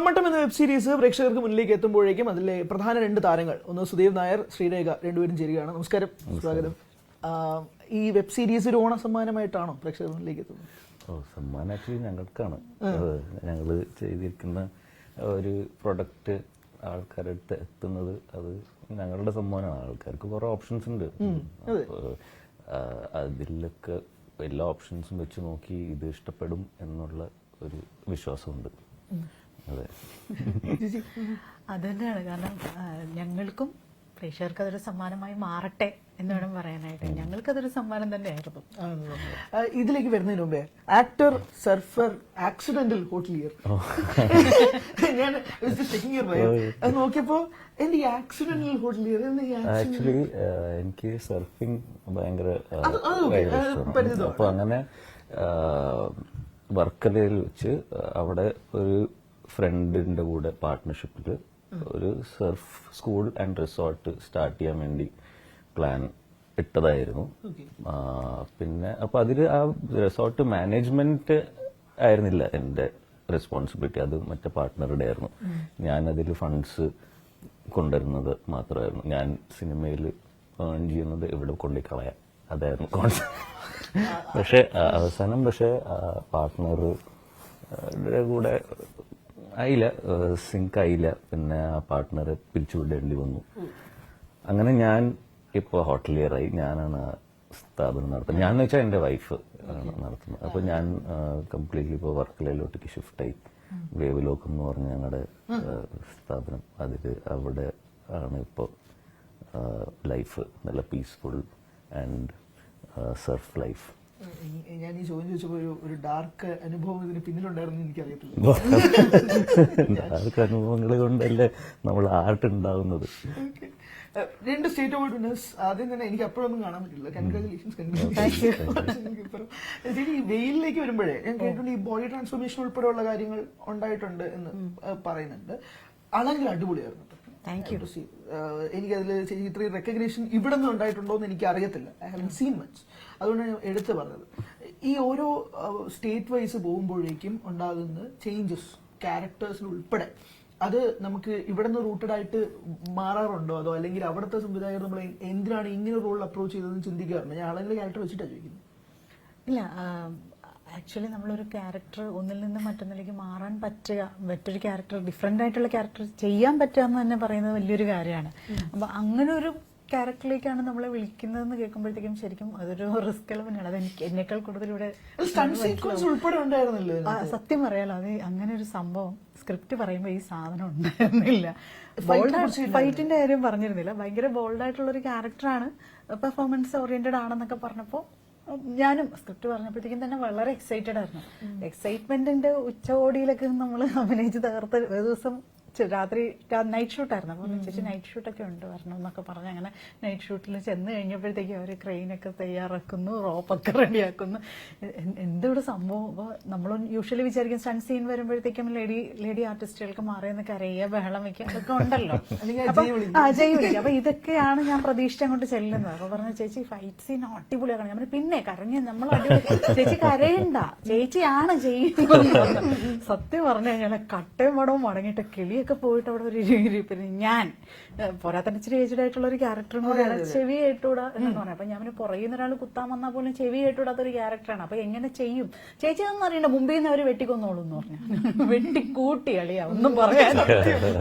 കുളമട്ടം എന്ന web series പ്രേക്ഷകർക്ക് മുന്നിലേക്ക് എത്തുമ്പോഴേക്കും അതിലെ പ്രധാന രണ്ട് താരങ്ങൾ. ഒന്ന് സുദേവ് നായർ ശ്രീരേഖ രണ്ടുപേരും ചേരുകയാണ്. നമസ്കാരം. സ്വാഗതം ഈ വെബ് സീരീസ് ഒരു ഓണ സമ്മാനമായിട്ടാണോ പ്രേക്ഷകർ മുന്നിലേക്ക് എത്തുന്നത്? ഓ സമ്മാനം ആക്ച്വലി ഞങ്ങൾക്കാണ്. ഞങ്ങൾ ചെയ്തിരിക്കുന്ന ഒരു പ്രൊഡക്റ്റ് ആൾക്കാരുടെ അടുത്ത് എത്തുന്നത് അത് ഞങ്ങളുടെ സമ്മാനമാണ്. ആൾക്കാർക്ക് കുറേ ഓപ്ഷൻസ് ഉണ്ട്. അതിലൊക്കെ എല്ലാ ഓപ്ഷൻസും വെച്ച് നോക്കി ഇത് ഇഷ്ടപ്പെടും എന്നുള്ള ഒരു വിശ്വാസമുണ്ട്. അതെ. അത് തന്നെയാണ്. കാരണം ഞങ്ങൾക്കും പ്രേക്ഷകർക്ക് അതൊരു സമ്മാനമായി മാറട്ടെ എന്ന് വേണം പറയാനായിട്ട്. ഞങ്ങൾക്ക് അതൊരു സമ്മാനം തന്നെയായിരുന്നു. ഇതിലേക്ക് വരുന്നതിന് മുമ്പേ ആക്ടർ സർഫർ ആക്സിഡന്റൽ ഹോട്ടലിയർ. ഞാൻ അത് നോക്കിയപ്പോ എന്റെ ആക്സിഡന്റൽ ഹോട്ടലിയർ ആക്ച്വലി എനിക്ക് സർഫിംഗ് ഭയങ്കര. അപ്പൊ അങ്ങനെ വർക്കലയിൽ വെച്ച് അവിടെ ഒരു ഫ്രണ്ടിന്റെ കൂടെ പാർട്ട്ണർഷിപ്പിൽ ഒരു surf school and resort start ചെയ്യാൻ വേണ്ടി പ്ലാൻ ഇട്ടതായിരുന്നു. പിന്നെ അപ്പൊ അതിൽ ആ റിസോർട്ട് മാനേജ്മെന്റ് ആയിരുന്നില്ല എന്റെ റെസ്പോൺസിബിലിറ്റി അത് മറ്റേ പാർട്ട്ണറുടെ ആയിരുന്നു. ഞാൻ അതിൽ ഫണ്ട്സ് കൊണ്ടുവരുന്നത് മാത്രമായിരുന്നു. ഞാൻ സിനിമയിൽ ഏൺ ചെയ്യുന്നത് ഇവിടെ കൊണ്ടുപോയി കളയാം. അതായിരുന്നു കോൺസെപ്റ്റ് പക്ഷെ അവസാനം പക്ഷേ പാർട്ട്ണർ കൂടെ ആയില്ല. സിങ്ക് ആയില്ല. പിന്നെ പാർട്ട്ണറെ പിരിച്ചുവിടേണ്ടി വന്നു. അങ്ങനെ ഞാൻ ഇപ്പോൾ ഹോട്ടലിയറായി. ഞാനാണ് സ്ഥാപനം നടത്തുന്നത്. ഞാൻ വെച്ചാൽ എന്റെ വൈഫ് ആണ് നടത്തുന്നത്. അപ്പോൾ ഞാൻ കംപ്ലീറ്റ്ലി ഇപ്പോൾ വർക്കലയിലോട്ടേക്ക് ഷിഫ്റ്റായി വേവ് ലോകം എന്ന് പറഞ്ഞ ഞങ്ങളുടെ സ്ഥാപനം. അതിൽ അവിടെ ആണ് ഇപ്പോൾ ലൈഫ് നല്ല പീസ്ഫുൾ ആൻഡ് സർഫ് ലൈഫ് ഞാൻ ഈ ചോദ്യം ചോദിച്ചപ്പോൾ ഒരു ഒരു ഡാർക്ക് അനുഭവം ഇതിന് പിന്നിലുണ്ടായിരുന്നു എനിക്കറിയത്തില്ല. ഡാർക്ക് അനുഭവങ്ങൾ കൊണ്ടല്ലേ നമ്മൾ ആർട്ട് ഉണ്ടാവുന്നത്. Okay. രണ്ട് സ്റ്റേറ്റ് അവാർഡ് വിന്നേഴ്സ് ആദ്യം തന്നെ എനിക്ക് അപ്പോഴൊന്നും കാണാൻ പറ്റില്ല. കൺഗ്രാചുലേഷൻസ് ശരി ഈ വെയിലിലേക്ക് വരുമ്പോഴേ ഞാൻ കേട്ടിട്ടുണ്ട് ഈ ബോഡി ട്രാൻസ്ഫോർമേഷൻ ഉൾപ്പെടെയുള്ള കാര്യങ്ങൾ ഉണ്ടായിട്ടുണ്ട് എന്ന് പറയുന്നുണ്ട്. അളങ്കിൽ അടിപൊളിയായിരുന്നു. Thank you. എനിക്ക് അതിൽ ഇത്രയും റെക്കഗ്നേഷൻ ഇവിടെ നിന്ന് ഉണ്ടായിട്ടുണ്ടോ എന്ന് എനിക്ക് അറിയത്തില്ല ഐ ഹാവ് സീൻ മച്ച് അതുകൊണ്ട് ഞാൻ എടുത്തു പറഞ്ഞത്. ഈ ഓരോ സ്റ്റേറ്റ് വൈസ് പോകുമ്പോഴേക്കും ഉണ്ടാകുന്ന ചേഞ്ചസ് ക്യാരക്ടേഴ്സിന് ഉൾപ്പെടെ അത് നമുക്ക് ഇവിടെ നിന്ന് റൂട്ടഡ് ആയിട്ട് മാറാറുണ്ടോ? അതോ അല്ലെങ്കിൽ അവിടുത്തെ സംവിധായകർ നമ്മൾ എന്തിനാണ് ഇങ്ങനെ റോൾ അപ്രോച്ച് ചെയ്തതെന്ന് ചിന്തിക്കാറുണ്ട്? ഞാൻ ആളുകളുടെ ക്യാരക്ടർ വെച്ചിട്ടാണ് ചോദിക്കുന്നത്. ഇല്ല ആക്ച്വലി നമ്മളൊരു ക്യാരക്ടർ ഒന്നിൽ നിന്ന് മറ്റൊന്നിലേക്ക് മാറാൻ പറ്റുക മറ്റൊരു ക്യാരക്ടർ ഡിഫറെന്റ് ആയിട്ടുള്ള ക്യാരക്ടർ ചെയ്യാൻ പറ്റുക എന്ന് തന്നെ പറയുന്നത് വലിയൊരു കാര്യമാണ്. അപ്പോൾ അങ്ങനെ ഒരു ക്യാരക്ടറിലേക്കാണ് നമ്മളെ വിളിക്കുന്നതെന്ന് കേൾക്കുമ്പോഴത്തേക്കും ശരിക്കും അതൊരു റിസ്ക് തന്നെയാണ്. അത് എനിക്ക് എന്നേക്കാൾ കൂടുതൽ ഇവിടെ സത്യം പറയാലോ അത് അങ്ങനെ ഒരു സംഭവം. സ്ക്രിപ്റ്റ് പറയുമ്പോൾ ഈ സാധനം ഉണ്ടായിരുന്നില്ല. ഫൈറ്റിന്റെ കാര്യം പറഞ്ഞിരുന്നില്ല. ഭയങ്കര ബോൾഡ് ആയിട്ടുള്ള ഒരു ക്യാരക്ടറാണ് പെർഫോമൻസ് ഓറിയന്റഡ് ആണെന്നൊക്കെ പറഞ്ഞപ്പോൾ ഞാനും സ്ക്രിപ്റ്റ് പറഞ്ഞപ്പോഴത്തേക്കും തന്നെ വളരെ എക്സൈറ്റഡ് ആയിരുന്നു. എക്സൈറ്റ്മെന്റിന്റെ ഉച്ചകോടിയിലൊക്കെ നമ്മൾ അഭിനയിച്ച് തകർത്ത് ഒരു ദിവസം രാത്രി നൈറ്റ് ഷൂട്ടായിരുന്നു അപ്പോൾ ചേച്ചി നൈറ്റ് ഷൂട്ടൊക്കെ ഉണ്ട് വരണം എന്നൊക്കെ പറഞ്ഞ്. അങ്ങനെ നൈറ്റ് ഷൂട്ടിൽ ചെന്ന് കഴിഞ്ഞപ്പോഴത്തേക്കും അവർ ക്രെയിനൊക്കെ തയ്യാറാക്കുന്നു റോപ്പൊക്കെ റെഡിയാക്കുന്നു എ- എന്തൊരു സംഭവം? അപ്പോൾ നമ്മൾ യൂഷ്വലി വിചാരിക്കും സൺ സീൻ വരുമ്പോഴത്തേക്കും ലേഡി ലേഡി ആർട്ടിസ്റ്റുകൾക്ക് മാറിയെന്ന് കരയുക ബഹളം വയ്ക്കുക അതൊക്കെ ഉണ്ടല്ലോ. അജയ് വിളിക്കും. അപ്പൊ ഇതൊക്കെയാണ് ഞാൻ പ്രതീക്ഷിച്ച് അങ്ങോട്ട് ചെല്ലുന്നത്. അപ്പോൾ പറഞ്ഞു ചേച്ചി ഫൈറ്റ് സീൻ അടിപൊളിയാക്കണം ഞാൻ പിന്നെ കരഞ്ഞ് നമ്മൾ ചേച്ചി കരയണ്ട. ചേച്ചിയാണ് ചെയ്യുന്നത്. സത്യം പറഞ്ഞു കഴിഞ്ഞാൽ കട്ടയും പടവും മടങ്ങിയിട്ട് കിളിയൊക്കെ പോയിട്ട് അവിടെ ഒരു പിന്നെ ഞാൻ പോരാത്തന്നെ ഇച്ചിരി ഏജ്ഡ് ആയിട്ടുള്ള ഒരു ക്യാരക്ടറും കൂടെയാണ് ചെവി കേട്ടൂടാ എന്ന് പറഞ്ഞു അപ്പൊ ഞാൻ പുറയുന്ന ഒരാൾ കുത്താൻ വന്നാൽ പോലും ചെവി കേട്ടൂടാത്ത ഒരു ക്യാരക്ടറാണ് അപ്പൊ എങ്ങനെ ചെയ്യും? ചേച്ചി എന്ന് അറിയണ്ട. മുമ്പിൽ നിന്ന് അവർ വെട്ടിക്കൊന്നോളൂ എന്ന് പറഞ്ഞു. വെട്ടിക്കൂട്ടി അളിയാ ഒന്നും പറയാൻ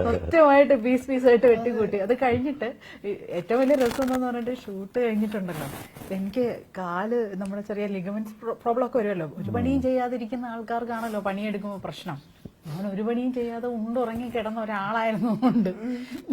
കൃത്യമായിട്ട് പീസ് പീസ് ആയിട്ട് വെട്ടിക്കൂട്ടി. അത് കഴിഞ്ഞിട്ട് ഏറ്റവും വലിയ രസം എന്താന്ന് പറഞ്ഞിട്ട് ഷൂട്ട് കഴിഞ്ഞിട്ടുണ്ടല്ലോ. എനിക്ക് കാൽ നമ്മുടെ ചെറിയ ലിഗമെന്റ്സ് പ്രോബ്ലം ഒക്കെ വരുമല്ലോ. ഒരു പണിയും ചെയ്യാതിരിക്കുന്ന ആൾക്കാർക്കാണല്ലോ പണിയെടുക്കുമ്പോൾ പ്രശ്നം. ഞാൻ ഒരു പണിയും ചെയ്യാതെ ഉണ്ടുറങ്ങി കിടന്ന ഒരാളായിരുന്നു കൊണ്ട്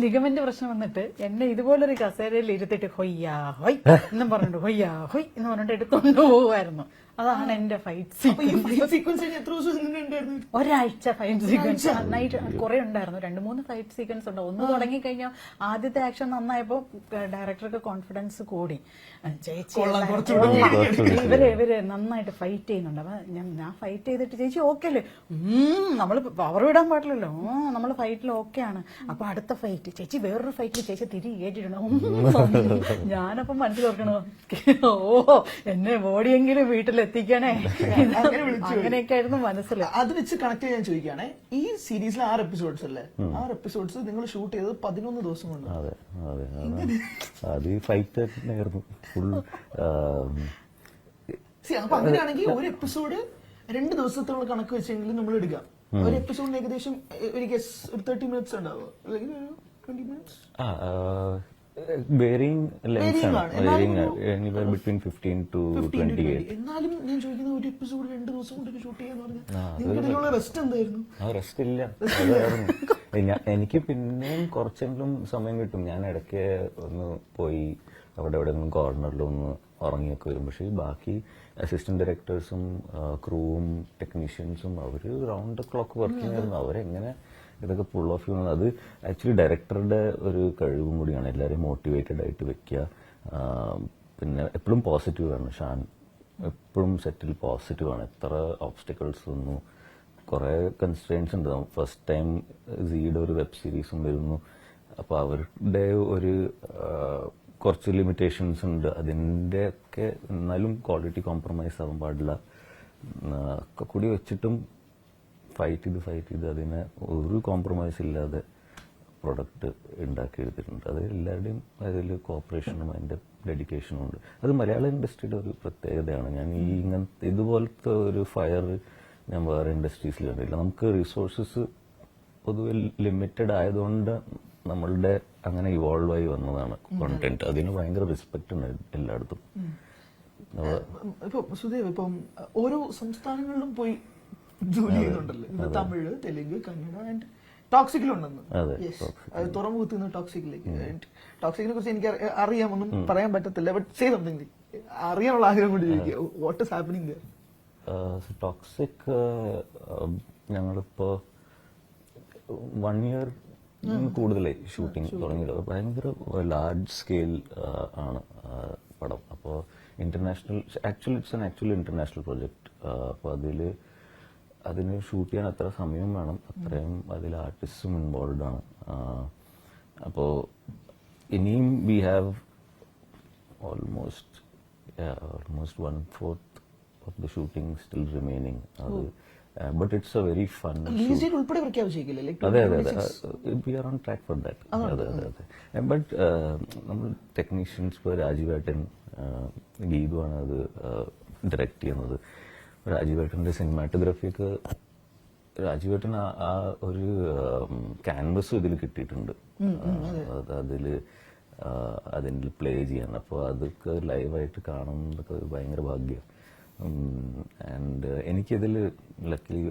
ലിഗമെന്റ് പ്രശ്നം വന്നിട്ട് എന്നെ ഇതുപോലൊരു കസേരയിൽ ഇരുത്തിട്ട് ഹൊയ്യാ ഹൊയ് എന്നും പറഞ്ഞിട്ട് ഹൊയ്യാ ഹൊയ് എന്ന് പറഞ്ഞിട്ട് എടുത്തുകൊണ്ട് പോവുമായിരുന്നു അതാണ് എന്റെ ഫൈറ്റ് അപ്പൊ ഈ ഫൈറ്റ് സീക്വൻസ് എത്ര ദിവസം ഉണ്ടായിരുന്നു ഒരാഴ്ച ഫൈറ്റ് സീക്വൻസ് നന്നായിട്ട് കുറെ ഉണ്ടായിരുന്നു. രണ്ട് മൂന്ന് ഫൈറ്റ് സീക്വൻസ് ഉണ്ട്. ഒന്ന് തുടങ്ങി കഴിഞ്ഞാൽ ആദ്യത്തെ ആക്ഷൻ നന്നായപ്പോ ഡയറക്ടർക്ക് കോൺഫിഡൻസ് കൂടി. ചേച്ചി ഇവർ ഇവർ നന്നായിട്ട് ഫൈറ്റ് ചെയ്യുന്നുണ്ട്. അപ്പൊ ഞാൻ ഞാൻ ഫൈറ്റ് ചെയ്തിട്ട് ചേച്ചി ഓക്കെ അല്ലേ? നമ്മൾ പവർ വിടാൻ പാടില്ലല്ലോ. നമ്മൾ ഫൈറ്റിൽ ആണ്. അപ്പൊ അടുത്ത ഫൈറ്റ് ചേച്ചി വേറൊരു ഫൈറ്റിൽ ചേച്ചി തിരി കേട്ടിട്ടുണ്ടോ ഞാനപ്പൊ മനസ്സിൽ ഓർക്കണോ ഓ എന്നെ ബോഡിയെങ്കിലും വീട്ടിലെത്തിക്കണേ. അങ്ങനെ വിളിച്ചു പോയി. അങ്ങനെയൊക്കെ ആയിരുന്നു മനസ്സിൽ അത് വെച്ച് കണക്ട് ചെയ്യാൻ ചോദിക്കുകയാണെ ഈ സീരീസിലെ ആറ് എപ്പിസോഡ്സ് അല്ലേ? ആറ് എപ്പിസോഡ്സ് നിങ്ങൾ ഷൂട്ട് ചെയ്തത് പതിനൊന്ന് ദിവസം കൊണ്ട് അതെ അതെ അതെ. അത് ഈ ഫൈറ്റ് തന്നെയായിരുന്നു. ഫുൾ അങ്ങനെയാണെങ്കിൽ ഒരു എപ്പിസോഡ് രണ്ട് ദിവസത്തോളം കണക്ക് വെച്ചെങ്കിലും നമ്മൾ എടുക്കാം. ഒരു എപ്പിസോഡിന് ഏകദേശം ഒരു ഗസ് ഒരു തേർട്ടി മിനിറ്റ്സ് ഉണ്ടാവുക. അല്ലെങ്കിൽ ഒരു ട്വന്റി മിനിറ്റ്സ് വേരിങ് ലെങ്സ് ആണ്. Varying anywhere between fifteen to twenty എന്നാലും ഞാൻ ചോദിക്കുന്ന ഒരു എപ്പിസോഡ് രണ്ട് ദിവസം കൊണ്ട് ഷൂട്ട് ചെയ്യാന്ന് പറഞ്ഞാൽ റെസ്റ്റ് എന്തായിരുന്നു? ആ റെസ്റ്റ് ഇല്ല. എനിക്ക് പിന്നെയും കുറച്ചെങ്കിലും സമയം കിട്ടും. ഞാൻ ഇടയ്ക്ക് ഒന്ന് പോയി അവിടെ എവിടെയെങ്കിലും കോർണറിലൊന്ന് ഉറങ്ങിയൊക്കെ വരും. പക്ഷേ ബാക്കി അസിസ്റ്റന്റ് ഡയറക്ടേഴ്സും ക്രൂവും ടെക്നീഷ്യൻസും അവർ റൗണ്ട് ദ ക്ലോക്ക് വർക്കിംഗ് ആയിരുന്നു. അവരെങ്ങനെ ഇതൊക്കെ പുൾ ഓഫ് ചെയ്യുന്നത്? അത് ആക്ച്വലി ഡയറക്ടറുടെ ഒരു കഴിവും കൂടിയാണ്. എല്ലാവരെയും മോട്ടിവേറ്റഡ് ആയിട്ട് വെക്കുക. പിന്നെ എപ്പോഴും പോസിറ്റീവ് ആണ്. ഷാൻ എപ്പോഴും സെറ്റിൽ പോസിറ്റീവ് ആണ്. എത്ര ഓബ്സ്റ്റക്കിൾസ് വന്നു. കുറേ കൺസ്ട്രെയിൻസ് ഉണ്ട്. ഫസ്റ്റ് ടൈം സീഡ് ഒരു വെബ് സീരീസും വരുന്നു അപ്പോൾ അവരുടെ ഒരു കുറച്ച് ലിമിറ്റേഷൻസ് ഉണ്ട്. അതിന്റെയൊക്കെ എന്നാലും ക്വാളിറ്റി കോംപ്രമൈസ് ആവാൻ പാടില്ല. ഒക്കെ കൂടി വെച്ചിട്ടും ഫൈറ്റ് ചെയ്ത് ഫൈറ്റ് ചെയ്ത് അതിനെ ഒരു കോംപ്രമൈസ് ഇല്ലാതെ പ്രൊഡക്റ്റ് ഉണ്ടാക്കി എടുത്തിട്ടുണ്ട്. അത് എല്ലാവരുടെയും അതിൽ കോപ്പറേഷനും അതിന്റെ ഡെഡിക്കേഷനും ഉണ്ട്. അത് മലയാള ഇൻഡസ്ട്രിയുടെ ഒരു പ്രത്യേകതയാണ്. ഞാൻ ഈ ഇങ്ങനത്തെ ഇതുപോലത്തെ ഒരു ഫയർ ഞാൻ വേറെ ഇൻഡസ്ട്രീസിൽ കണ്ടില്ല നമുക്ക് റിസോഴ്സസ് പൊതുവെ ലിമിറ്റഡ് ആയതുകൊണ്ട് നമ്മളുടെ അങ്ങനെ ഇവോൾവ് ആയി വന്നതാണ് കോണ്ടന്റ് അതിന് ഭയങ്കര റെസ്പെക്ട് ഉണ്ട് എല്ലായിടത്തും. നമ്മൾ സുദേവ് ഇപ്പം ഓരോ സംസ്ഥാനങ്ങളിലും പോയി ജോലി ചെയ്യുന്നുണ്ടല്ലോ. തമിഴ് തെലുങ്ക് കന്നഡ ആൻഡ് ടോക്സിക്കിലുണ്ടെന്ന് അതെ, Yes. അത് തുറമുഖത്തുനിന്ന് ടോക്സിക്കിലേക്ക് ടോക്സിക്കിനെ കുറിച്ച് എനിക്ക് അറിയാമൊന്നും അറിയാം പറയാൻ പറ്റത്തില്ല. ബട്ട് സേ സംതിങ് അറിയാനുള്ള ആഗ്രഹം ചോദിക്കുക. വാട്ട് ഇസ് ഹാപ്പനിങ് ടോക്സിക് ഞങ്ങളിപ്പോ വൺ ഇയർ കൂടുതലായി ഷൂട്ടിങ് തുടങ്ങിയത് ഭയങ്കര ലാർജ് സ്കെയിൽ ആണ് പടം. അപ്പോൾ international actually it's an actual international project അപ്പോൾ അതിൽ അതിന് ഷൂട്ട് ചെയ്യാൻ അത്ര സമയം വേണം. അത്രയും അതിൽ ആർട്ടിസ്റ്റും ഇൻവോൾവ് ആണ്. അപ്പോൾ ഇനിയും we have almost almost one fourth of the shooting still remaining അത് but it's a very fun ഉൾപ്പെടെ അതെ അതെ അതെ. We are on track for that അതെ അതെ അതെ. ബട്ട് നമ്മൾ ടെക്നീഷ്യൻസ് ഇപ്പോൾ രാജീവേട്ടൻ ഗീതുവാണ് അത് ഡയറക്റ്റ് ചെയ്യുന്നത്. രാജീവേട്ടന്റെ സിനിമാറ്റോഗ്രഫിയൊക്കെ രാജീവേട്ടൻ ആ- ആ ഒരു ക്യാൻവസ് ഇതിൽ കിട്ടിയിട്ടുണ്ട്. അത്. അതിൽ അതിൽ പ്ലേ ചെയ്യാൻ. അപ്പോൾ അതൊക്കെ ലൈവായിട്ട് കാണുന്നതൊക്കെ ഭയങ്കര ഭാഗ്യം. ആൻഡ് എനിക്കിതിൽ luckily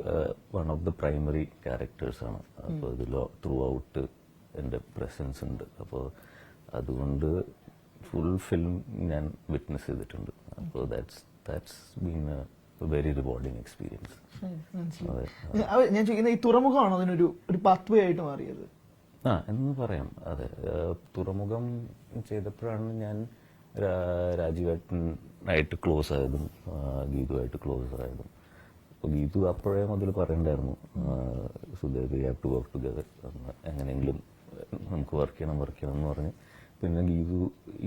one of the primary ക്യാരക്ടേഴ്സാണ് അപ്പോൾ ഇതിൽ ത്രൂ ഔട്ട് എന്റെ പ്രസൻസ് ഉണ്ട്. അപ്പോൾ അതുകൊണ്ട് ഫുൾ ഫിലിം ഞാൻ വിറ്റ്നസ് ചെയ്തിട്ടുണ്ട്. അപ്പോൾ that's that's been a very rewarding experience ഞാൻ ചോദിക്കുന്ന ഈ തുറമുഖമാണോ അതിനൊരു ഒരു പാത്വേ ആയിട്ട് മാറിയത്? ആ എന്ന് പറയാം. അതെ തുറമുഖം ചെയ്തപ്പോഴാണ് ഞാൻ രാജീവേട്ടനായിട്ട് ക്ലോസ് ആയതും ഗീതുവായിട്ട് ക്ലോസ് ആയതും. അപ്പോൾ ഗീതു അപ്പോഴേ മുതൽ പറയണ്ടായിരുന്നു Sudev we have to work together എങ്ങനെയെങ്കിലും നമുക്ക് വർക്ക് ചെയ്യണം വർക്ക് ചെയ്യണം എന്ന് പറഞ്ഞ് പിന്നെ ഗീതു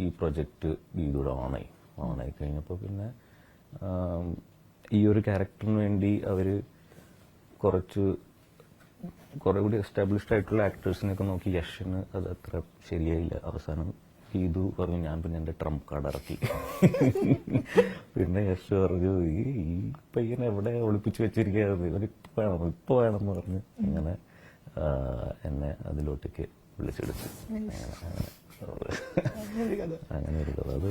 ഈ പ്രൊജക്റ്റ് ഗീതുയുടെ ഓണായി ഓണായി കഴിഞ്ഞപ്പോൾ പിന്നെ ഈ ഒരു ക്യാരക്ടറിന് വേണ്ടി അവർ കുറച്ച് കുറേ കൂടി എസ്റ്റാബ്ലിഷ്ഡ് ആയിട്ടുള്ള ആക്ടേഴ്സിനെയൊക്കെ നോക്കി യഷിന് അത് അത്ര ശരിയായില്ല അവസാനം. ഗീതു പറഞ്ഞു ഞാൻ പിന്നെ എന്റെ ട്രംപ് കാർഡ് ഇറക്കി. പിന്നെ യശ് പറഞ്ഞു ഈ ഈ പയ്യനെ എവിടെ ഒളിപ്പിച്ചു വെച്ചിരിക്കുകയാണ് ഇവനിപ്പോ വേണം ഇപ്പൊ വേണം എന്ന് പറഞ്ഞ് അങ്ങനെ എന്നെ അതിലോട്ടേക്ക് വിളിച്ചെടുത്തു അങ്ങനെ ഒരു കഥ. അത്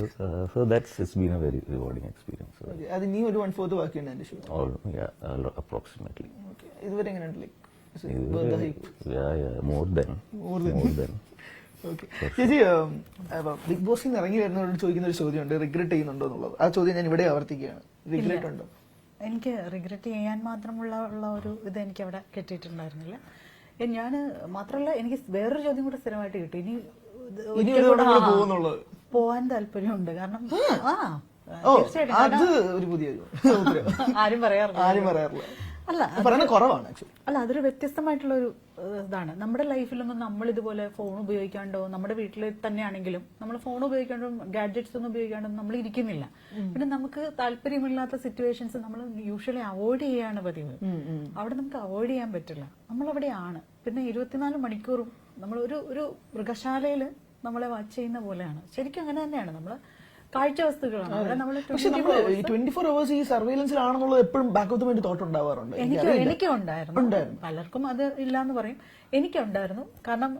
so that's it's been a very rewarding experience. അത് നീ ഒരു വൺ ഫോർത്ത് ബാക്കിയുണ്ട് എന്റെ ഷോ അപ്രോക്സിമേറ്റ്ലി ഇതുവരെ എങ്ങനെയുണ്ട്? Like more than. More than ചേച്ചി ബിഗ് ബോസിൽ നിന്ന് ഇറങ്ങി വരുന്നവരോട് ചോദിക്കുന്ന ഒരു ചോദ്യമുണ്ട്. റിഗ്രറ്റ് ചെയ്യുന്നുണ്ടോ? എന്നുള്ളത്. ആ ചോദ്യം ഞാൻ ഇവിടെ ആവർത്തിക്കുകയാണ്. റിഗ്രറ്റ് ഉണ്ടോ? എനിക്ക് റിഗ്രറ്റ് ചെയ്യാൻ മാത്രമുള്ള ഉള്ള ഒരു ഇത് എനിക്ക് അവിടെ കിട്ടിയിട്ടുണ്ടായിരുന്നില്ല ഞാൻ മാത്രമല്ല എനിക്ക് വേറൊരു ചോദ്യം കൂടെ സ്ഥിരമായിട്ട് കിട്ടി. ഇനി. പോവാൻ താല്പര്യമുണ്ട്. കാരണം ആ. തീർച്ചയായിട്ടും. ആരും പറയാറില്ല. ആരും പറയാറില്ല. അല്ല പറയുന്നത് കുറവാണ് അല്ല അതൊരു വ്യത്യസ്തമായിട്ടുള്ള ഒരു ഇതാണ്. നമ്മുടെ ലൈഫിലൊന്നും നമ്മൾ ഇതുപോലെ ഫോൺ ഉപയോഗിക്കാണ്ടോ നമ്മുടെ വീട്ടിൽ തന്നെയാണെങ്കിലും നമ്മൾ ഫോൺ ഉപയോഗിക്കാണ്ടോ ഗാഡ്ജറ്റ്സ് ഒന്നും ഉപയോഗിക്കാണ്ടോ നമ്മൾ ഇരിക്കുന്നില്ല. പിന്നെ നമുക്ക് താല്പര്യമില്ലാത്ത സിറ്റുവേഷൻസ് നമ്മൾ യൂഷ്വലി അവോയ്ഡ് ചെയ്യാണ് പതിവ്. അവിടെ നമുക്ക് അവോയ്ഡ് ചെയ്യാൻ പറ്റില്ല. നമ്മൾ അവിടെയാണ് പിന്നെ ഇരുപത്തിനാല് മണിക്കൂറും നമ്മൾ ഒരു ഒരു മൃഗശാലയിൽ നമ്മളെ വാച്ച് ചെയ്യുന്ന പോലെയാണ്. ശരിക്കും അങ്ങനെ തന്നെയാണ്. നമ്മൾ കാഴ്ച വസ്തുക്കളാണ്. നമ്മൾ പക്ഷെ നമ്മൾ ഈ ട്വന്റി ഫോർ അവേഴ്സ് ഈ സർവൈലൻസിലാണെന്നുള്ളത് എപ്പോഴും back of the mind thought ഉണ്ടാവാറുണ്ട് എനിക്ക് എനിക്കും ഉണ്ടായിരുന്നു. പലർക്കും അത് ഇല്ല എന്ന് പറയും. എനിക്കുണ്ടായിരുന്നു. കാരണം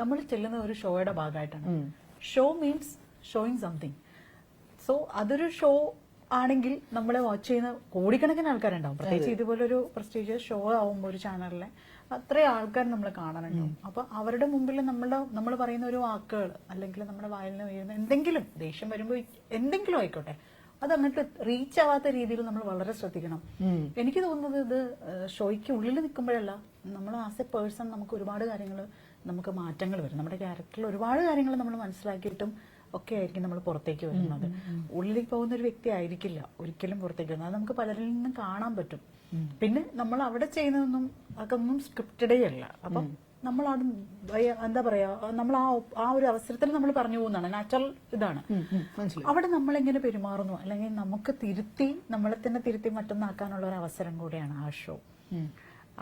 നമ്മൾ ചെല്ലുന്ന ഒരു ഷോയുടെ ഭാഗമായിട്ടാണ്. Show means showing something so അതൊരു ഷോ ആണെങ്കിൽ നമ്മളെ വാച്ച് ചെയ്യുന്ന കോടിക്കണക്കിന് ആൾക്കാരുണ്ടാവും. പ്രത്യേകിച്ച് ഇതുപോലൊരു പ്രസ്റ്റീജിയസ് ഷോ ആവുമ്പോൾ ഒരു ചാനലിലെ അത്രയും ആൾക്കാർ നമ്മൾ കാണാനുണ്ടാവും അപ്പൊ അവരുടെ മുമ്പിൽ നമ്മൾ നമ്മൾ പറയുന്ന ഒരു വാക്കുകൾ അല്ലെങ്കിൽ നമ്മുടെ വായിൽ നിന്ന് വീഴുന്ന എന്തെങ്കിലും ദേഷ്യം വരുമ്പോൾ എന്തെങ്കിലും ആയിക്കോട്ടെ അത് അങ്ങോട്ട് റീച്ച് ആവാത്ത രീതിയിൽ നമ്മൾ വളരെ ശ്രദ്ധിക്കണം. എനിക്ക് തോന്നുന്നത് ഇത് ഷോയ്ക്ക് ഉള്ളിൽ നിൽക്കുമ്പോഴല്ല നമ്മൾ ആസ് എ പേഴ്സൺ നമുക്ക് ഒരുപാട് കാര്യങ്ങൾ നമുക്ക് മാറ്റങ്ങൾ വരും. നമ്മുടെ ക്യാരക്ടറിൽ ഒരുപാട് കാര്യങ്ങൾ നമ്മൾ മനസ്സിലാക്കിയിട്ടും ഒക്കെ ആയിരിക്കും നമ്മൾ പുറത്തേക്ക് വരുന്നത്. ഉള്ളിൽ പോകുന്ന ഒരു വ്യക്തി ആയിരിക്കില്ല ഒരിക്കലും പുറത്തേക്ക് വരുന്നത്. അത് നമുക്ക് പലരിൽ നിന്നും കാണാൻ പറ്റും. പിന്നെ നമ്മൾ അവിടെ ചെയ്യുന്നതൊന്നും അതൊന്നും സ്ക്രിപ്റ്റഡേ അല്ല. അപ്പം നമ്മൾ അത് എന്താ പറയാ നമ്മൾ ആ ആ ഒരു അവസരത്തിൽ നമ്മൾ പറഞ്ഞു പോകുന്നതാണ്. നാച്ചുറൽ ഇതാണ്. അവിടെ നമ്മൾ എങ്ങനെ പെരുമാറുന്നു? അല്ലെങ്കിൽ നമുക്ക് തിരുത്തി നമ്മളെ തന്നെ തിരുത്തി മറ്റൊന്നാക്കാനുള്ള ഒരു അവസരം കൂടിയാണ് ആ ഷോ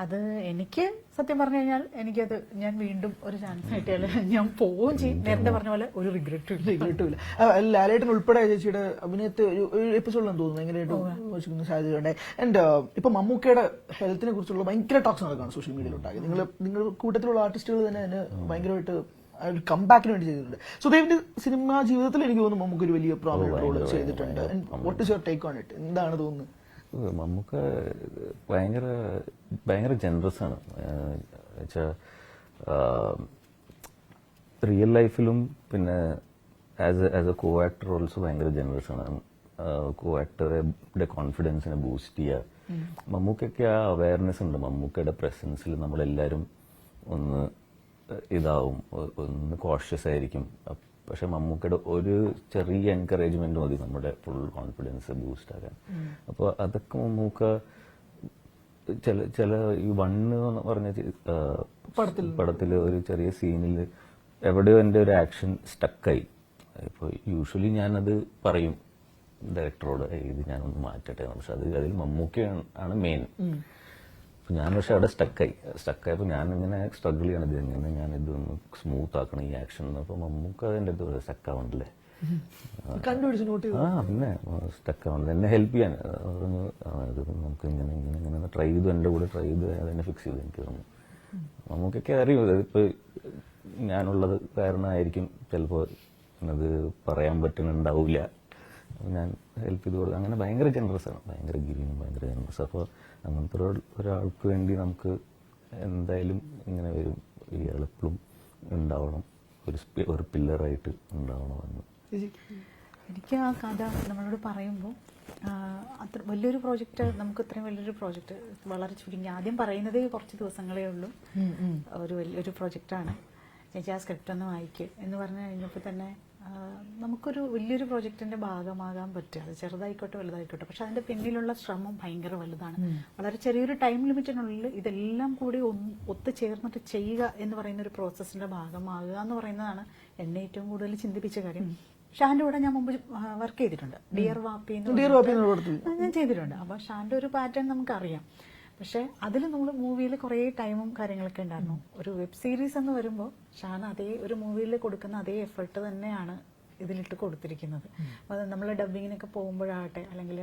അത് എനിക്ക് സത്യം പറഞ്ഞു കഴിഞ്ഞാൽ എനിക്കത് ഞാൻ വീണ്ടും ഒരു ചാൻസ് കിട്ടിയാൽ ഞാൻ പോവുകയും ചെയ്യും. നേരത്തെ പറഞ്ഞ പോലെ ഒരു റിഗ്രറ്റും ഇല്ല. കിട്ടൂല ലാലേട്ടൻ ഉൾപ്പെടെ ചേച്ചിയുടെ അഭിനയത്തെ ഒരു ഒരു എപ്പിസോഡിലാണ് തോന്നുന്നു. ഭയങ്കരമായിട്ട് യോജിക്കുന്ന സാധ്യതയുണ്ടായി ആൻഡ് ഇപ്പൊ മമ്മൂക്കയുടെ ഹെൽത്തിനെ കുറിച്ചുള്ള ഭയങ്കര ടോക്സ് നടക്കുകയാണ് സോഷ്യൽ മീഡിയയിൽ ഉണ്ടാക്കി. നിങ്ങൾ നിങ്ങൾ കൂട്ടത്തിലുള്ള ആർട്ടിസ്റ്റുകൾ തന്നെ അതിന് ഭയങ്കരമായിട്ട് ഒരു കമ്പാക്കിന് വേണ്ടി ചെയ്തിട്ടുണ്ട്. സുദേവിന്റെ സിനിമാ ജീവിതത്തിൽ എനിക്ക് തോന്നുന്നു മമ്മൂക്ക് ഒരു വലിയ പ്രോബ്ലം റോൾ ചെയ്തിട്ടുണ്ട്. What is your take on it എന്താണ് തോന്നുന്നത്? മമ്മൂക്ക ഭയങ്കര ഭയങ്കര ജനറസ് ആണ്. വെച്ചാൽ റിയൽ ലൈഫിലും പിന്നെ as a as a co actor also ഭയങ്കര ജനറസ് ആണ്. കോ ആക്ടറുടെ കോൺഫിഡൻസിനെ ബൂസ്റ്റ് ചെയ്യുക മമ്മൂക്കൊക്കെ ആ അവയർനെസ് ഉണ്ട്. മമ്മൂക്കയുടെ പ്രസൻസിൽ നമ്മളെല്ലാവരും ഒന്ന് ഇതാവും ഒന്ന് കോഷ്യസ് ആയിരിക്കും. പക്ഷെ മമ്മൂക്കയുടെ ഒരു ചെറിയ എൻകറേജ്മെന്റ് മതി നമ്മുടെ ഫുൾ കോൺഫിഡൻസ് ബൂസ്റ്റ് ആകാൻ. അപ്പോൾ അതൊക്കെ മമ്മൂക്ക ചില ചില ഈ വണ്ണ് എന്ന് പറഞ്ഞ പടത്തിൽ പടത്തിൽ. പടത്തിൽ ഒരു ചെറിയ സീനിൽ എവിടെയോ എന്റെ ഒരു ആക്ഷൻ സ്റ്റക്കായി ഇപ്പോൾ യൂഷ്വലി ഞാനത് പറയും ഡയറക്ടറോട് "ഏയ് ഇത് ഞാനൊന്ന് മാറ്റട്ടെ പക്ഷെ അത് അതിൽ മമ്മൂക്കയാണ് ആണ് മെയിൻ ഞാൻ പക്ഷെ അവിടെ സ്റ്റക്കായി സ്റ്റക്കായപ്പോൾ ഞാൻ ഇങ്ങനെ സ്ട്രഗിൾ ചെയ്യണം ഇത് എങ്ങനെ ഞാൻ ഇതൊന്ന് സ്മൂത്ത് ആക്കണം ഈ ആക്ഷൻ അപ്പോൾ മമ്മൂക്ക് അതിന്റെ അടുത്ത് സ്റ്റക്ക് ആവണ്ടല്ലേ കണ്ടുപിടിച്ച് നോട്ട് ചെയ്തു? ആ പിന്നെ സ്റ്റക്ക് ആവണ്ടത് എന്നെ ഹെൽപ്പ് ചെയ്യാൻ. പറഞ്ഞു നമുക്ക് ഇങ്ങനെ ഇങ്ങനെ ഇങ്ങനെ ട്രൈ ചെയ്തു. എന്റെ കൂടെ ട്രൈ ചെയ്ത് അതെന്നെ ഫിക്സ് ചെയ്തു എനിക്ക് തോന്നുന്നു. നമുക്കൊക്കെ അറിയും ഇതിപ്പോൾ ഞാനുള്ളത് കാരണമായിരിക്കും ചിലപ്പോൾ അത് പറയാൻ പറ്റുന്നുണ്ടാവില്ല. അപ്പൊ ഞാൻ ഹെൽപ്പ് ചെയ്ത് കൊടുക്കും അങ്ങനെ ഭയങ്കര ജനറസ് ആണ്. ഭയങ്കര ഗിവിങ് ഭയങ്കര ജനറസ് അപ്പോൾ അങ്ങനത്തെ ഒരു ഒരാൾക്ക് വേണ്ടി നമുക്ക് എന്തായാലും ഇങ്ങനെ വരും. ഇയാൾ എപ്പോഴും ഉണ്ടാവണം. ഒരു ഒരു പില്ലറായിട്ട് ഉണ്ടാവണമെന്ന്. എനിക്ക് ആ കഥ നമ്മളോട് പറയുമ്പോൾ അത്ര വലിയൊരു പ്രോജക്റ്റ് നമുക്ക് ഇത്രയും വലിയൊരു പ്രോജക്റ്റ് വളരെ ചുരുങ്ങി. ആദ്യം പറയുന്നത് കുറച്ച് ദിവസങ്ങളേ ഉള്ളൂ. ഒരു വലിയൊരു പ്രോജക്റ്റാണ് ചേച്ചി ആ സ്ക്രിപ്റ്റ് ഒന്ന് വായിക്കുക എന്ന് പറഞ്ഞു കഴിഞ്ഞപ്പോൾ തന്നെ നമുക്കൊരു വലിയൊരു പ്രോജക്റ്റിന്റെ ഭാഗമാകാൻ പറ്റുക അത് ചെറുതായിക്കോട്ടെ വലുതായിക്കോട്ടെ. പക്ഷെ അതിന്റെ പിന്നിലുള്ള ശ്രമം ഭയങ്കര വലുതാണ്. വളരെ ചെറിയൊരു ടൈം ലിമിറ്റിനുള്ളിൽ ഇതെല്ലാം കൂടി ഒത്തുചേർന്നിട്ട് ചെയ്യുക എന്ന് പറയുന്ന ഒരു പ്രോസസ്സിന്റെ ഭാഗമാകുക എന്ന് പറയുന്നതാണ് എന്നെ ഏറ്റവും കൂടുതൽ ചിന്തിപ്പിച്ച കാര്യം. ഷാന്റെ കൂടെ ഞാൻ മുമ്പ് വർക്ക് ചെയ്തിട്ടുണ്ട്. ഡിയർ വാപ്പി ഡിയർ വാപ്പി ഞാൻ ചെയ്തിട്ടുണ്ട്. അപ്പോൾ ഷാന്റെ ഒരു പാറ്റേൺ നമുക്കറിയാം. പക്ഷെ അതിൽ നമ്മൾ മൂവിയിൽ കുറേ ടൈമും കാര്യങ്ങളൊക്കെ ഉണ്ടായിരുന്നു. ഒരു വെബ് സീരീസ് എന്ന് വരുമ്പോൾ ഷാൻ അതേ ഒരു മൂവിയിൽ കൊടുക്കുന്ന അതേ എഫേർട്ട് തന്നെയാണ് ഇതിലിട്ട് കൊടുത്തിരിക്കുന്നത്. അത് നമ്മൾ ഡബിങ്ങിനൊക്കെ പോകുമ്പോഴാകട്ടെ അല്ലെങ്കിൽ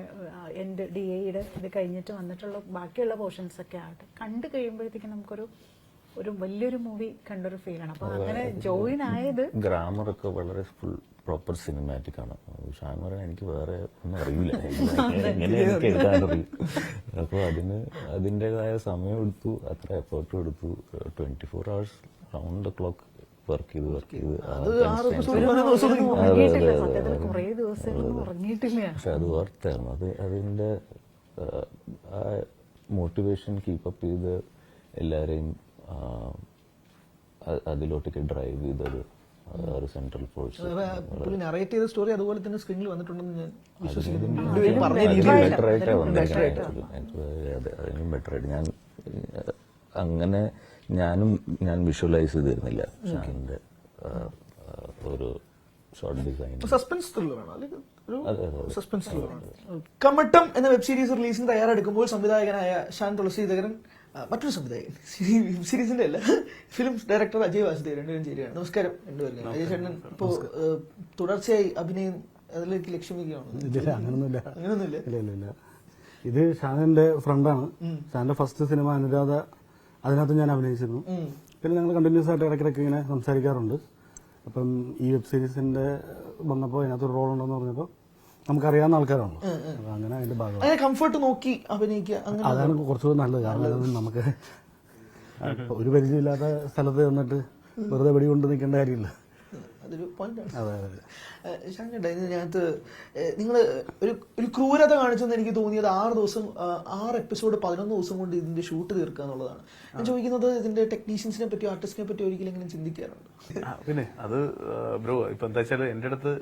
എന്റെ ഡി എയുടെ ഇത് കഴിഞ്ഞിട്ട് വന്നിട്ടുള്ള ബാക്കിയുള്ള പോർഷൻസ് ഒക്കെ ആകട്ടെ കണ്ടു കഴിയുമ്പോഴത്തേക്കും നമുക്കൊരു ഒരു വലിയൊരു മൂവി കണ്ടൊരു ഫീലാണ് അപ്പൊ അങ്ങനെ ജോയിൻ ആയത് ഗ്രാമറൊക്കെ വളരെ ഫുൾ പ്രോപ്പർ സിനിമാറ്റിക് ആണ്. ഷാൻ പറയാൻ എനിക്ക് വേറെ ഒന്നും അറിയില്ല. എങ്ങനെ എനിക്ക് എഴുതാൻ അറിയും അപ്പോൾ അതിന് അതിന്റെതായ സമയം എടുത്തു അത്ര എഫേർട്ടും എടുത്തു. Twenty four hours round the clock work ചെയ്ത്. വർക്ക് ചെയ്ത് പക്ഷെ അത് ഓർത്തായിരുന്നു അത് അതിന്റെ ആ മോട്ടിവേഷൻ കീപ്പപ്പ് ചെയ്ത് എല്ലാവരെയും അ- അതിലോട്ടേക്ക് ഡ്രൈവ് ചെയ്തത് ഒരു സെൻട്രൽ ഫോഴ്സ് നറേറ്റ് ചെയ്ത സ്റ്റോറി അതുപോലെ തന്നെ സ്ക്രീനിൽ വന്നിട്ടുണ്ടെന്ന് ഞാൻ വിശ്വസിക്കുന്നു. ആയിട്ട് ഞാൻ അങ്ങനെ ഞാനും ഞാൻ വിഷ്വലൈസ് ചെയ്തിരുന്നില്ല. ഷാനിന്റെ ഒരു short design suspense suspense Kammattam എന്ന വെബ് സീരീസ് റിലീസിന് തയ്യാറെടുക്കുമ്പോൾ സംവിധായകനായ ഷാൻ തുളസീധരൻ ആ, മറ്റൊരു സംവിധായകൻ. സീരീസിന്റെ അല്ല ഫിലിം ഡയറക്ടർ അജയ് വാസുദേവ് രണ്ടുപേരും ചേരുകയാണ് നമസ്കാരം രണ്ടുപേരും അജയ് ചേട്ടൻ ഇപ്പോ തുടർച്ചയായി അഭിനയം അതിലേക്ക് ലക്ഷ്യമിക്കുകയാണോ അങ്ങനൊന്നുമില്ല. ഇത് ഷാനന്റെ ഫ്രണ്ടാണ്. ഷാന്റെ ഫസ്റ്റ് സിനിമ അനുരാധ അതിനകത്ത് ഞാൻ അഭിനയിച്ചിരുന്നു. പിന്നെ ഞങ്ങൾ കണ്ടിന്യൂസ് ആയിട്ട് ഇടയ്ക്കിടയ്ക്ക് ഇങ്ങനെ സംസാരിക്കാറുണ്ട്. അപ്പം ഈ വെബ് സീരീസിന്റെ വന്നപ്പോൾ അതിനകത്ത് റോൾ ഉണ്ടെന്ന് പറഞ്ഞപ്പോൾ നമുക്കറിയാവുന്ന ആൾക്കാരാണല്ലോ. അപ്പൊ അങ്ങനെ അതിന്റെ ഭാഗമാണ്. കംഫർട്ട് നോക്കി അഭിനയിക്കുക അങ്ങനെ അതാണ് കുറച്ചുകൂടി നല്ലത്. കാരണം നമുക്ക് ഒരു പരിചയമില്ലാത്ത സ്ഥലത്ത് വന്നിട്ട് വെറുതെ വെടി കൊണ്ട് നിൽക്കേണ്ട കാര്യമില്ല. അതൊരു പോയിന്റാണ് ഇതിനകത്ത് നിങ്ങൾ ഒരു ഒരു ക്രൂരത കാണിച്ചെന്ന് എനിക്ക് തോന്നിയത് ആറ് ദിവസം ആറ് എപ്പിസോഡ് പതിനൊന്ന് ദിവസം കൊണ്ട് ഇതിന്റെ ഷൂട്ട് തീർക്കുക എന്നുള്ളതാണ്. ഞാൻ ചോദിക്കുന്നത് ഇതിന്റെ ടെക്നീഷ്യൻസിനെ പറ്റിയോ ആർട്ടിസ്റ്റിനെ പറ്റിയോ ഒരിക്കലും ഇങ്ങനെ ചിന്തിക്കാറുണ്ട് പിന്നെ അത് ബ്രോ ഇപ്പൊ എന്താ വെച്ചാൽ എന്റെ അടുത്ത്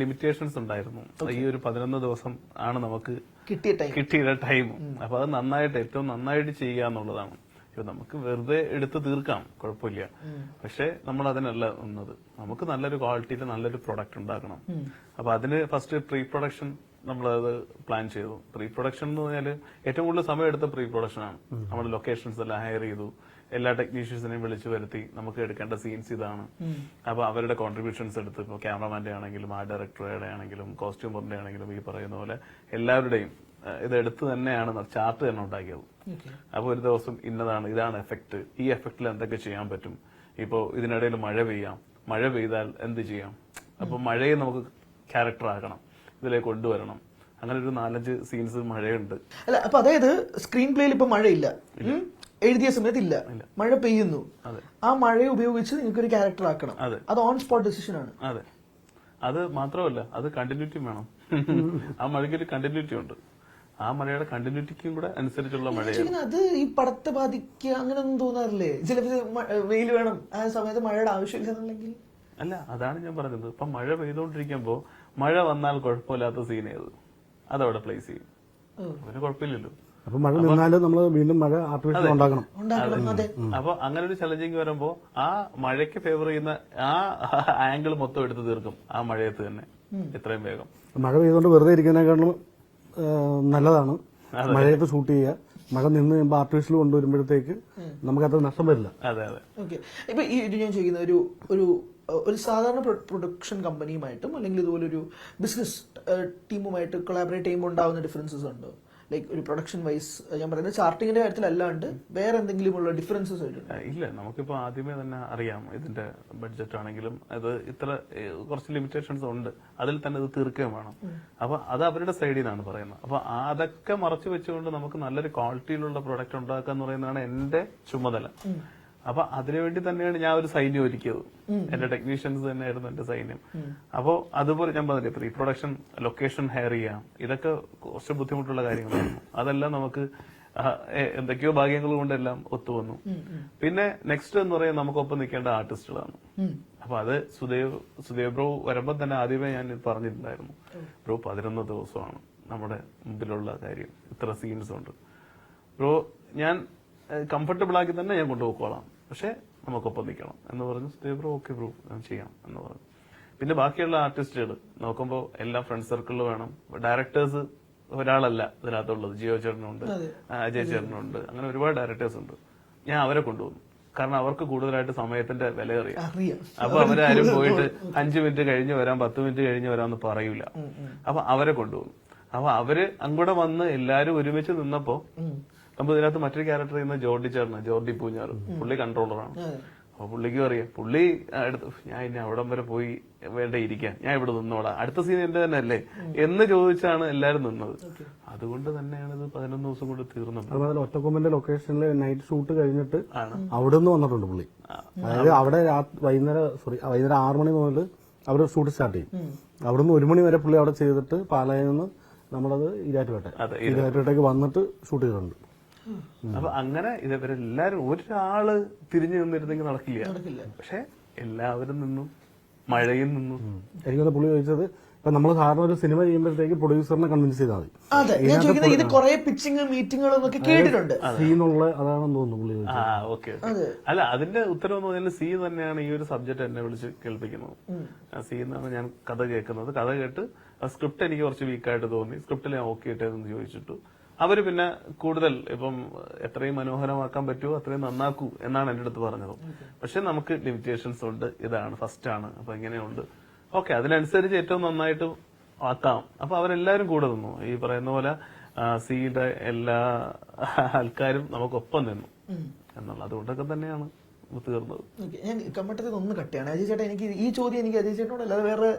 ലിമിറ്റേഷൻസ് ഉണ്ടായിരുന്നു. ഈ ഒരു പതിനൊന്ന് ദിവസം ആണ് നമുക്ക് കിട്ടിയ ടൈം കിട്ടിയ ടൈം അപ്പൊ അത് നന്നായിട്ട് ഏറ്റവും നന്നായിട്ട് ചെയ്യുക എന്നുള്ളതാണ്. ഇപ്പൊ നമുക്ക് വെറുതെ എടുത്ത് തീർക്കാം കുഴപ്പമില്ല. പക്ഷെ നമ്മൾ അതിനല്ല നിന്നത് നമുക്ക് നല്ലൊരു ക്വാളിറ്റിയിൽ നല്ലൊരു പ്രൊഡക്റ്റ് ഉണ്ടാക്കണം അപ്പൊ അതിന് ഫസ്റ്റ് പ്രീ പ്രൊഡക്ഷൻ നമ്മളത് പ്ലാൻ ചെയ്തു. പ്രീ പ്രൊഡക്ഷൻ എന്ന് പറഞ്ഞാൽ ഏറ്റവും കൂടുതൽ സമയം എടുത്ത പ്രീ പ്രൊഡക്ഷൻ ആണ് നമ്മൾ ലൊക്കേഷൻസ് എല്ലാം ഹയർ ചെയ്തു. എല്ലാ ടെക്നീഷ്യൻസിനെയും വിളിച്ചു വരുത്തി നമുക്ക് എടുക്കേണ്ട സീൻസ് ഇതാണ്. അപ്പൊ അവരുടെ കോൺട്രിബ്യൂഷൻസ് എടുത്ത് ഇപ്പൊ ക്യാമറമാന്റെ ആണെങ്കിലും ആ ഡയറക്ടറുടെ ആണെങ്കിലും കോസ്റ്റ്യൂമറിന്റെ ആണെങ്കിലും ഈ പറയുന്ന പോലെ എല്ലാവരുടെയും ഇത് എടുത്ത് തന്നെയാണ് ചാർട്ട് തന്നെ ഉണ്ടാക്കിയത്. അപ്പൊ ഒരു ദിവസം ഇന്നതാണ് ഇതാണ് എഫക്ട് ഈ എഫക്റ്റിൽ എന്തൊക്കെ ചെയ്യാൻ പറ്റും? ഇപ്പോ ഇതിനിടയിൽ മഴ പെയ്യാം. മഴ പെയ്താൽ എന്ത് ചെയ്യാം? അപ്പൊ മഴയെ നമുക്ക് ക്യാരക്ടർ ആക്കണം. ഇതിലേക്ക് കൊണ്ടുവരണം. അങ്ങനെ ഒരു നാലഞ്ച് സീൻസ് മഴയുണ്ട്. അല്ല അപ്പൊ അതായത് സ്ക്രീൻ പ്ലേയിൽ ഇപ്പൊ മഴയില്ല? എഴുതിയ സമയത്ത് ഇല്ല. മഴ പെയ്യുന്നു. ആ മഴയെ ഉപയോഗിച്ച് നിങ്ങൾക്ക് ഒരു ക്യാരക്ടർ ആക്കണം. അത്. ഓൺ സ്പോട്ട് ഡിസിഷൻ ആണ്. അതെ. അത് മാത്രമല്ല അത് കണ്ടിന്യൂറ്റി വേണം. ആ മഴയ്ക്ക് ഒരു കണ്ടിന്യൂറ്റി ഉണ്ട്. ആ മഴയുടെ കണ്ടിന്യൂറ്റിക്കും കൂടെ അനുസരിച്ചുള്ള മഴയാണ് അത് ഈ പടത്തെ ബാധിക്കുക അങ്ങനെ ഒന്നും തോന്നാറില്ലേ ചിലപ്പോൾ വെയിൽ വേണം. ആ സമയത്ത് മഴയുടെ ആവശ്യമില്ല എന്നുണ്ടെങ്കിൽ. അല്ല അതാണ് ഞാൻ പറഞ്ഞത്. ഇപ്പൊ മഴ പെയ്തുകൊണ്ടിരിക്കുമ്പോ മഴ വന്നാൽ കുഴപ്പമില്ലാത്ത സീൻ ഏത്? അതവിടെ പ്ലേസ് ചെയ്യും. അതിന് കുഴപ്പമില്ലല്ലോ. അപ്പൊ മഴ നിന്നാലും നമ്മൾ വീണ്ടും മഴ ആർട്ടിഫിഷ്യൽ ഉണ്ടാക്കണം ഉണ്ടാക്കണം അതെ. അപ്പൊ അങ്ങനെ ഒരു ചലഞ്ചിങ് വരുമ്പോ ആ മഴയ്ക്ക് ഫേവർ ചെയ്യുന്ന ആ ആംഗിൾ മൊത്തം എടുത്തു തീർക്കും ആ മഴയത്ത് തന്നെ. എത്രയും വേഗം. മഴ പെയ്തുകൊണ്ട് വെറുതെ ഇരിക്കുന്നതിനേക്കാളും നല്ലതാണ്. മഴയത്ത് ഷൂട്ട് ചെയ്യുക. മഴ നിന്ന് കഴിയുമ്പോൾ ആർട്ടിഫിഷ്യൽ കൊണ്ടുവരുമ്പോഴത്തേക്ക് നമുക്ക് അത്ര നഷ്ടം വരില്ല. അതെ അതെ. ഓക്കെ. ഇപ്പൊ ഈ ഞാൻ ചെയ്യുന്ന ഒരു ഒരു ഒരു സാധാരണ പ്രൊഡക്ഷൻ കമ്പനിയുമായിട്ടും അല്ലെങ്കിൽ ഇതുപോലൊരു ബിസിനസ് ടീമുമായിട്ട് കൊളാബറേറ്റ് ചെയ്യുമ്പോൾ ഉണ്ടാവുന്ന ഡിഫറൻസസ് ഉണ്ടോ? ലൈക്ക് ഒരു പ്രൊഡക്ഷൻ വൈസ് ഞാൻ പറയുന്നത് ചാർട്ടിങ്ങിന്റെ കാര്യത്തിലല്ലാണ്ട് വേറെ എന്തെങ്കിലും ഉള്ള ഡിഫറൻസസ് ആയിട്ടുണ്ട് ഇല്ല നമുക്കിപ്പോ ആദ്യമേ തന്നെ അറിയാം ഇതിന്റെ ബഡ്ജറ്റ് ആണെങ്കിലും അത് ഇത്ര കുറച്ച് ലിമിറ്റേഷൻസ് ഉണ്ട്. അതിൽ തന്നെ ഇത് തീർക്കുകയും വേണം. അപ്പൊ അത് അവരുടെ സൈഡിൽ നിന്നാണ് പറയുന്നത്. അപ്പൊ അതൊക്കെ മറച്ചു വെച്ചുകൊണ്ട് നമുക്ക് നല്ലൊരു ക്വാളിറ്റിയിലുള്ള പ്രൊഡക്റ്റ് ഉണ്ടാക്കുക എന്ന് പറയുന്നതാണ് എന്റെ ചുമതല. അപ്പൊ അതിനുവേണ്ടി തന്നെയാണ് ഞാൻ ഒരു സൈന്യം ഒരുക്കിയത്. എന്റെ ടെക്നീഷ്യൻസ് തന്നെയായിരുന്നു എന്റെ സൈന്യം. അപ്പോ അതുപോലെ ഞാൻ പറഞ്ഞില്ലേ പ്രീ പ്രൊഡക്ഷൻ ലൊക്കേഷൻ ഹയർ ചെയ്യാം. ഇതൊക്കെ കുറച്ച് ബുദ്ധിമുട്ടുള്ള കാര്യങ്ങളായിരുന്നു അതെല്ലാം നമുക്ക് എന്തൊക്കെയോ ഭാഗ്യങ്ങൾ കൊണ്ടെല്ലാം ഒത്തുവന്നു. പിന്നെ നെക്സ്റ്റ് എന്ന് പറയുന്നത് നമുക്കൊപ്പം നിൽക്കേണ്ട ആർട്ടിസ്റ്റുകളാണ് അപ്പൊ അത് സുദേവ് സുദേവ് ബ്രോ വരുമ്പോൾ തന്നെ ആദ്യമേ ഞാൻ പറഞ്ഞിട്ടുണ്ടായിരുന്നു. ബ്രോ പതിനൊന്ന് ദിവസമാണ് നമ്മുടെ മുമ്പിലുള്ള കാര്യം. ഇത്ര സീൻസ് ഉണ്ട്. ബ്രോ ഞാൻ കംഫർട്ടബിൾ ആക്കി തന്നെ ഞാൻ കൊണ്ടുപോയിക്കോളാം. പക്ഷെ നമുക്കൊപ്പം നിൽക്കണം എന്ന് പറഞ്ഞ് സ്റ്റേ ബ്രോ ഓക്കെ ബ്രോ ഞാൻ ചെയ്യാം എന്ന് പറഞ്ഞു. പിന്നെ ബാക്കിയുള്ള ആർട്ടിസ്റ്റുകൾ നോക്കുമ്പോൾ എല്ലാ ഫ്രണ്ട് സർക്കിളിൽ വേണം. ഡയറക്ടേഴ്സ് ഒരാളല്ല ഇതിനകത്തുള്ളത്. ജിയോ ചേട്ടനുണ്ട് അജയ് ചേട്ടനുണ്ട്. അങ്ങനെ ഒരുപാട് ഡയറക്ടേഴ്സ് ഉണ്ട്. ഞാൻ അവരെ കൊണ്ടുവന്നു. കാരണം അവർക്ക് കൂടുതലായിട്ട് സമയത്തിന്റെ വില അറിയാം. അപ്പൊ അവരാരും പോയിട്ട് അഞ്ചു മിനിറ്റ് കഴിഞ്ഞ് വരാം പത്ത് മിനിറ്റ് കഴിഞ്ഞ് വരാമെന്ന് പറയൂല. അപ്പൊ അവരെ കൊണ്ടുപോകും അപ്പൊ അവർ അങ്ങോട്ട് വന്ന് എല്ലാരും ഒരുമിച്ച് നിന്നപ്പോ നമ്മൾ ഇതിനകത്ത് മറ്റൊരു ക്യാരക്ടർ ചെയ്യുന്ന ജോർഡി ചേർന്ന് ജോർഡി പൂഞ്ഞാറ്. പുള്ളി കൺട്രോളറാണ് അപ്പൊ പുള്ളിക്കും അറിയാം പുള്ളി അടുത്ത് ഞാൻ ഇനി അവിടം വരെ പോയി വേണ്ട ഇരിക്കാൻ. ഞാൻ ഇവിടെ നിന്നോടാ അടുത്ത സീൻ എന്റെ തന്നെ അല്ലേ? എന്ന് ചോദിച്ചാണ് എല്ലാരും നിന്നത്. അതുകൊണ്ട് തന്നെയാണ് ഇത് പതിനൊന്ന് ദിവസം കൊണ്ട് തീർന്നത്. അതുപോലെ ഒറ്റക്കൊമ്പന്റെ ലൊക്കേഷനിൽ നൈറ്റ് ഷൂട്ട് കഴിഞ്ഞിട്ട് അവിടെ നിന്ന് വന്നിട്ടുണ്ട് പുള്ളി. അതായത് അവിടെ വൈകുന്നേരം സോറി വൈകുന്നേരം ആറു മണി മുതൽ അവർ ഷൂട്ട് സ്റ്റാർട്ട് ചെയ്യും. അവിടുന്ന് ഒരു മണി വരെ പുള്ളി അവിടെ ചെയ്തിട്ട് പാലായിൽ നിന്ന് നമ്മളത് ഇരാറ്റുപേട്ട അതെ, ഇരാറ്റുപേട്ടയ്ക്ക് വന്നിട്ട് ഷൂട്ട് ചെയ്തിട്ടുണ്ട്. അപ്പൊ അങ്ങനെ ഇതവരെല്ലാരും ഒരാൾ തിരിഞ്ഞു നിന്നിരുന്നെങ്കിൽ നടക്കില്ല. പക്ഷെ എല്ലാവരും നിന്നും. മഴയിൽ നിന്നും. എനിക്കത് പുള്ളി ചോദിച്ചത് ഇപ്പൊ നമ്മൾ സാധാരണ ഒരു സിനിമ ചെയ്യുമ്പോഴത്തേക്ക് പ്രൊഡ്യൂസറിനെ കൺവിൻസ് ചെയ്താൽ മതി. അതെ ഞാൻ ചോദിക്കുന്നത് ഇത് കുറെ പിച്ചിങ് മീറ്റിങ്ങുകളും ഒക്കെ കേട്ടിട്ടുണ്ട്. സീന്നുള്ള അതാണെന്ന് തോന്നുന്നു പുള്ളി ചോദിച്ചത്. ആ ഓക്കെ അല്ല അതിന്റെ ഉത്തരവ് എന്ന് പറഞ്ഞാൽ സി തന്നെയാണ് ഈ ഒരു സബ്ജക്ട് എന്നെ വിളിച്ച് കേൾപ്പിക്കുന്നത്. ആ, സി എന്നാണ് ഞാൻ കഥ കേൾക്കുന്നത്. കഥ കേട്ട് സ്ക്രിപ്റ്റ് എനിക്ക് കുറച്ച് വീക്കായിട്ട് തോന്നി. സ്ക്രിപ്റ്റിൽ ഞാൻ ഓക്കെ ഇട്ടതെന്ന് ചോദിച്ചിട്ടു. അവർ പിന്നെ കൂടുതൽ ഇപ്പം എത്രയും മനോഹരമാക്കാൻ പറ്റുമോ അത്രയും നന്നാക്കൂ എന്നാണ് എന്റെ അടുത്ത് പറഞ്ഞത്. പക്ഷെ നമുക്ക് ലിമിറ്റേഷൻസ് ഉണ്ട്. ഇതാണ് ഫസ്റ്റ് ആണ്. അപ്പൊ ഇങ്ങനെയുണ്ട്. ഓക്കെ അതിനനുസരിച്ച് ഏറ്റവും നന്നായിട്ട് ആക്കാം. അപ്പൊ അവരെല്ലാവരും കൂടെ നിന്നു. ഈ പറയുന്ന പോലെ സിയുടെ എല്ലാ ആൾക്കാരും നമുക്കൊപ്പം നിന്നു. എന്നുള്ള അതുകൊണ്ടൊക്കെ തന്നെയാണ് തീർന്നത് ഞാൻ കമ്മട്ടത്തിൽ ഒന്ന് കട്ടിയാണ് അജയ് ചേട്ടാ എനിക്ക് ഈ ചോദ്യം എനിക്ക് അജയ് ചേട്ടനോട് അല്ലാതെ വേറെ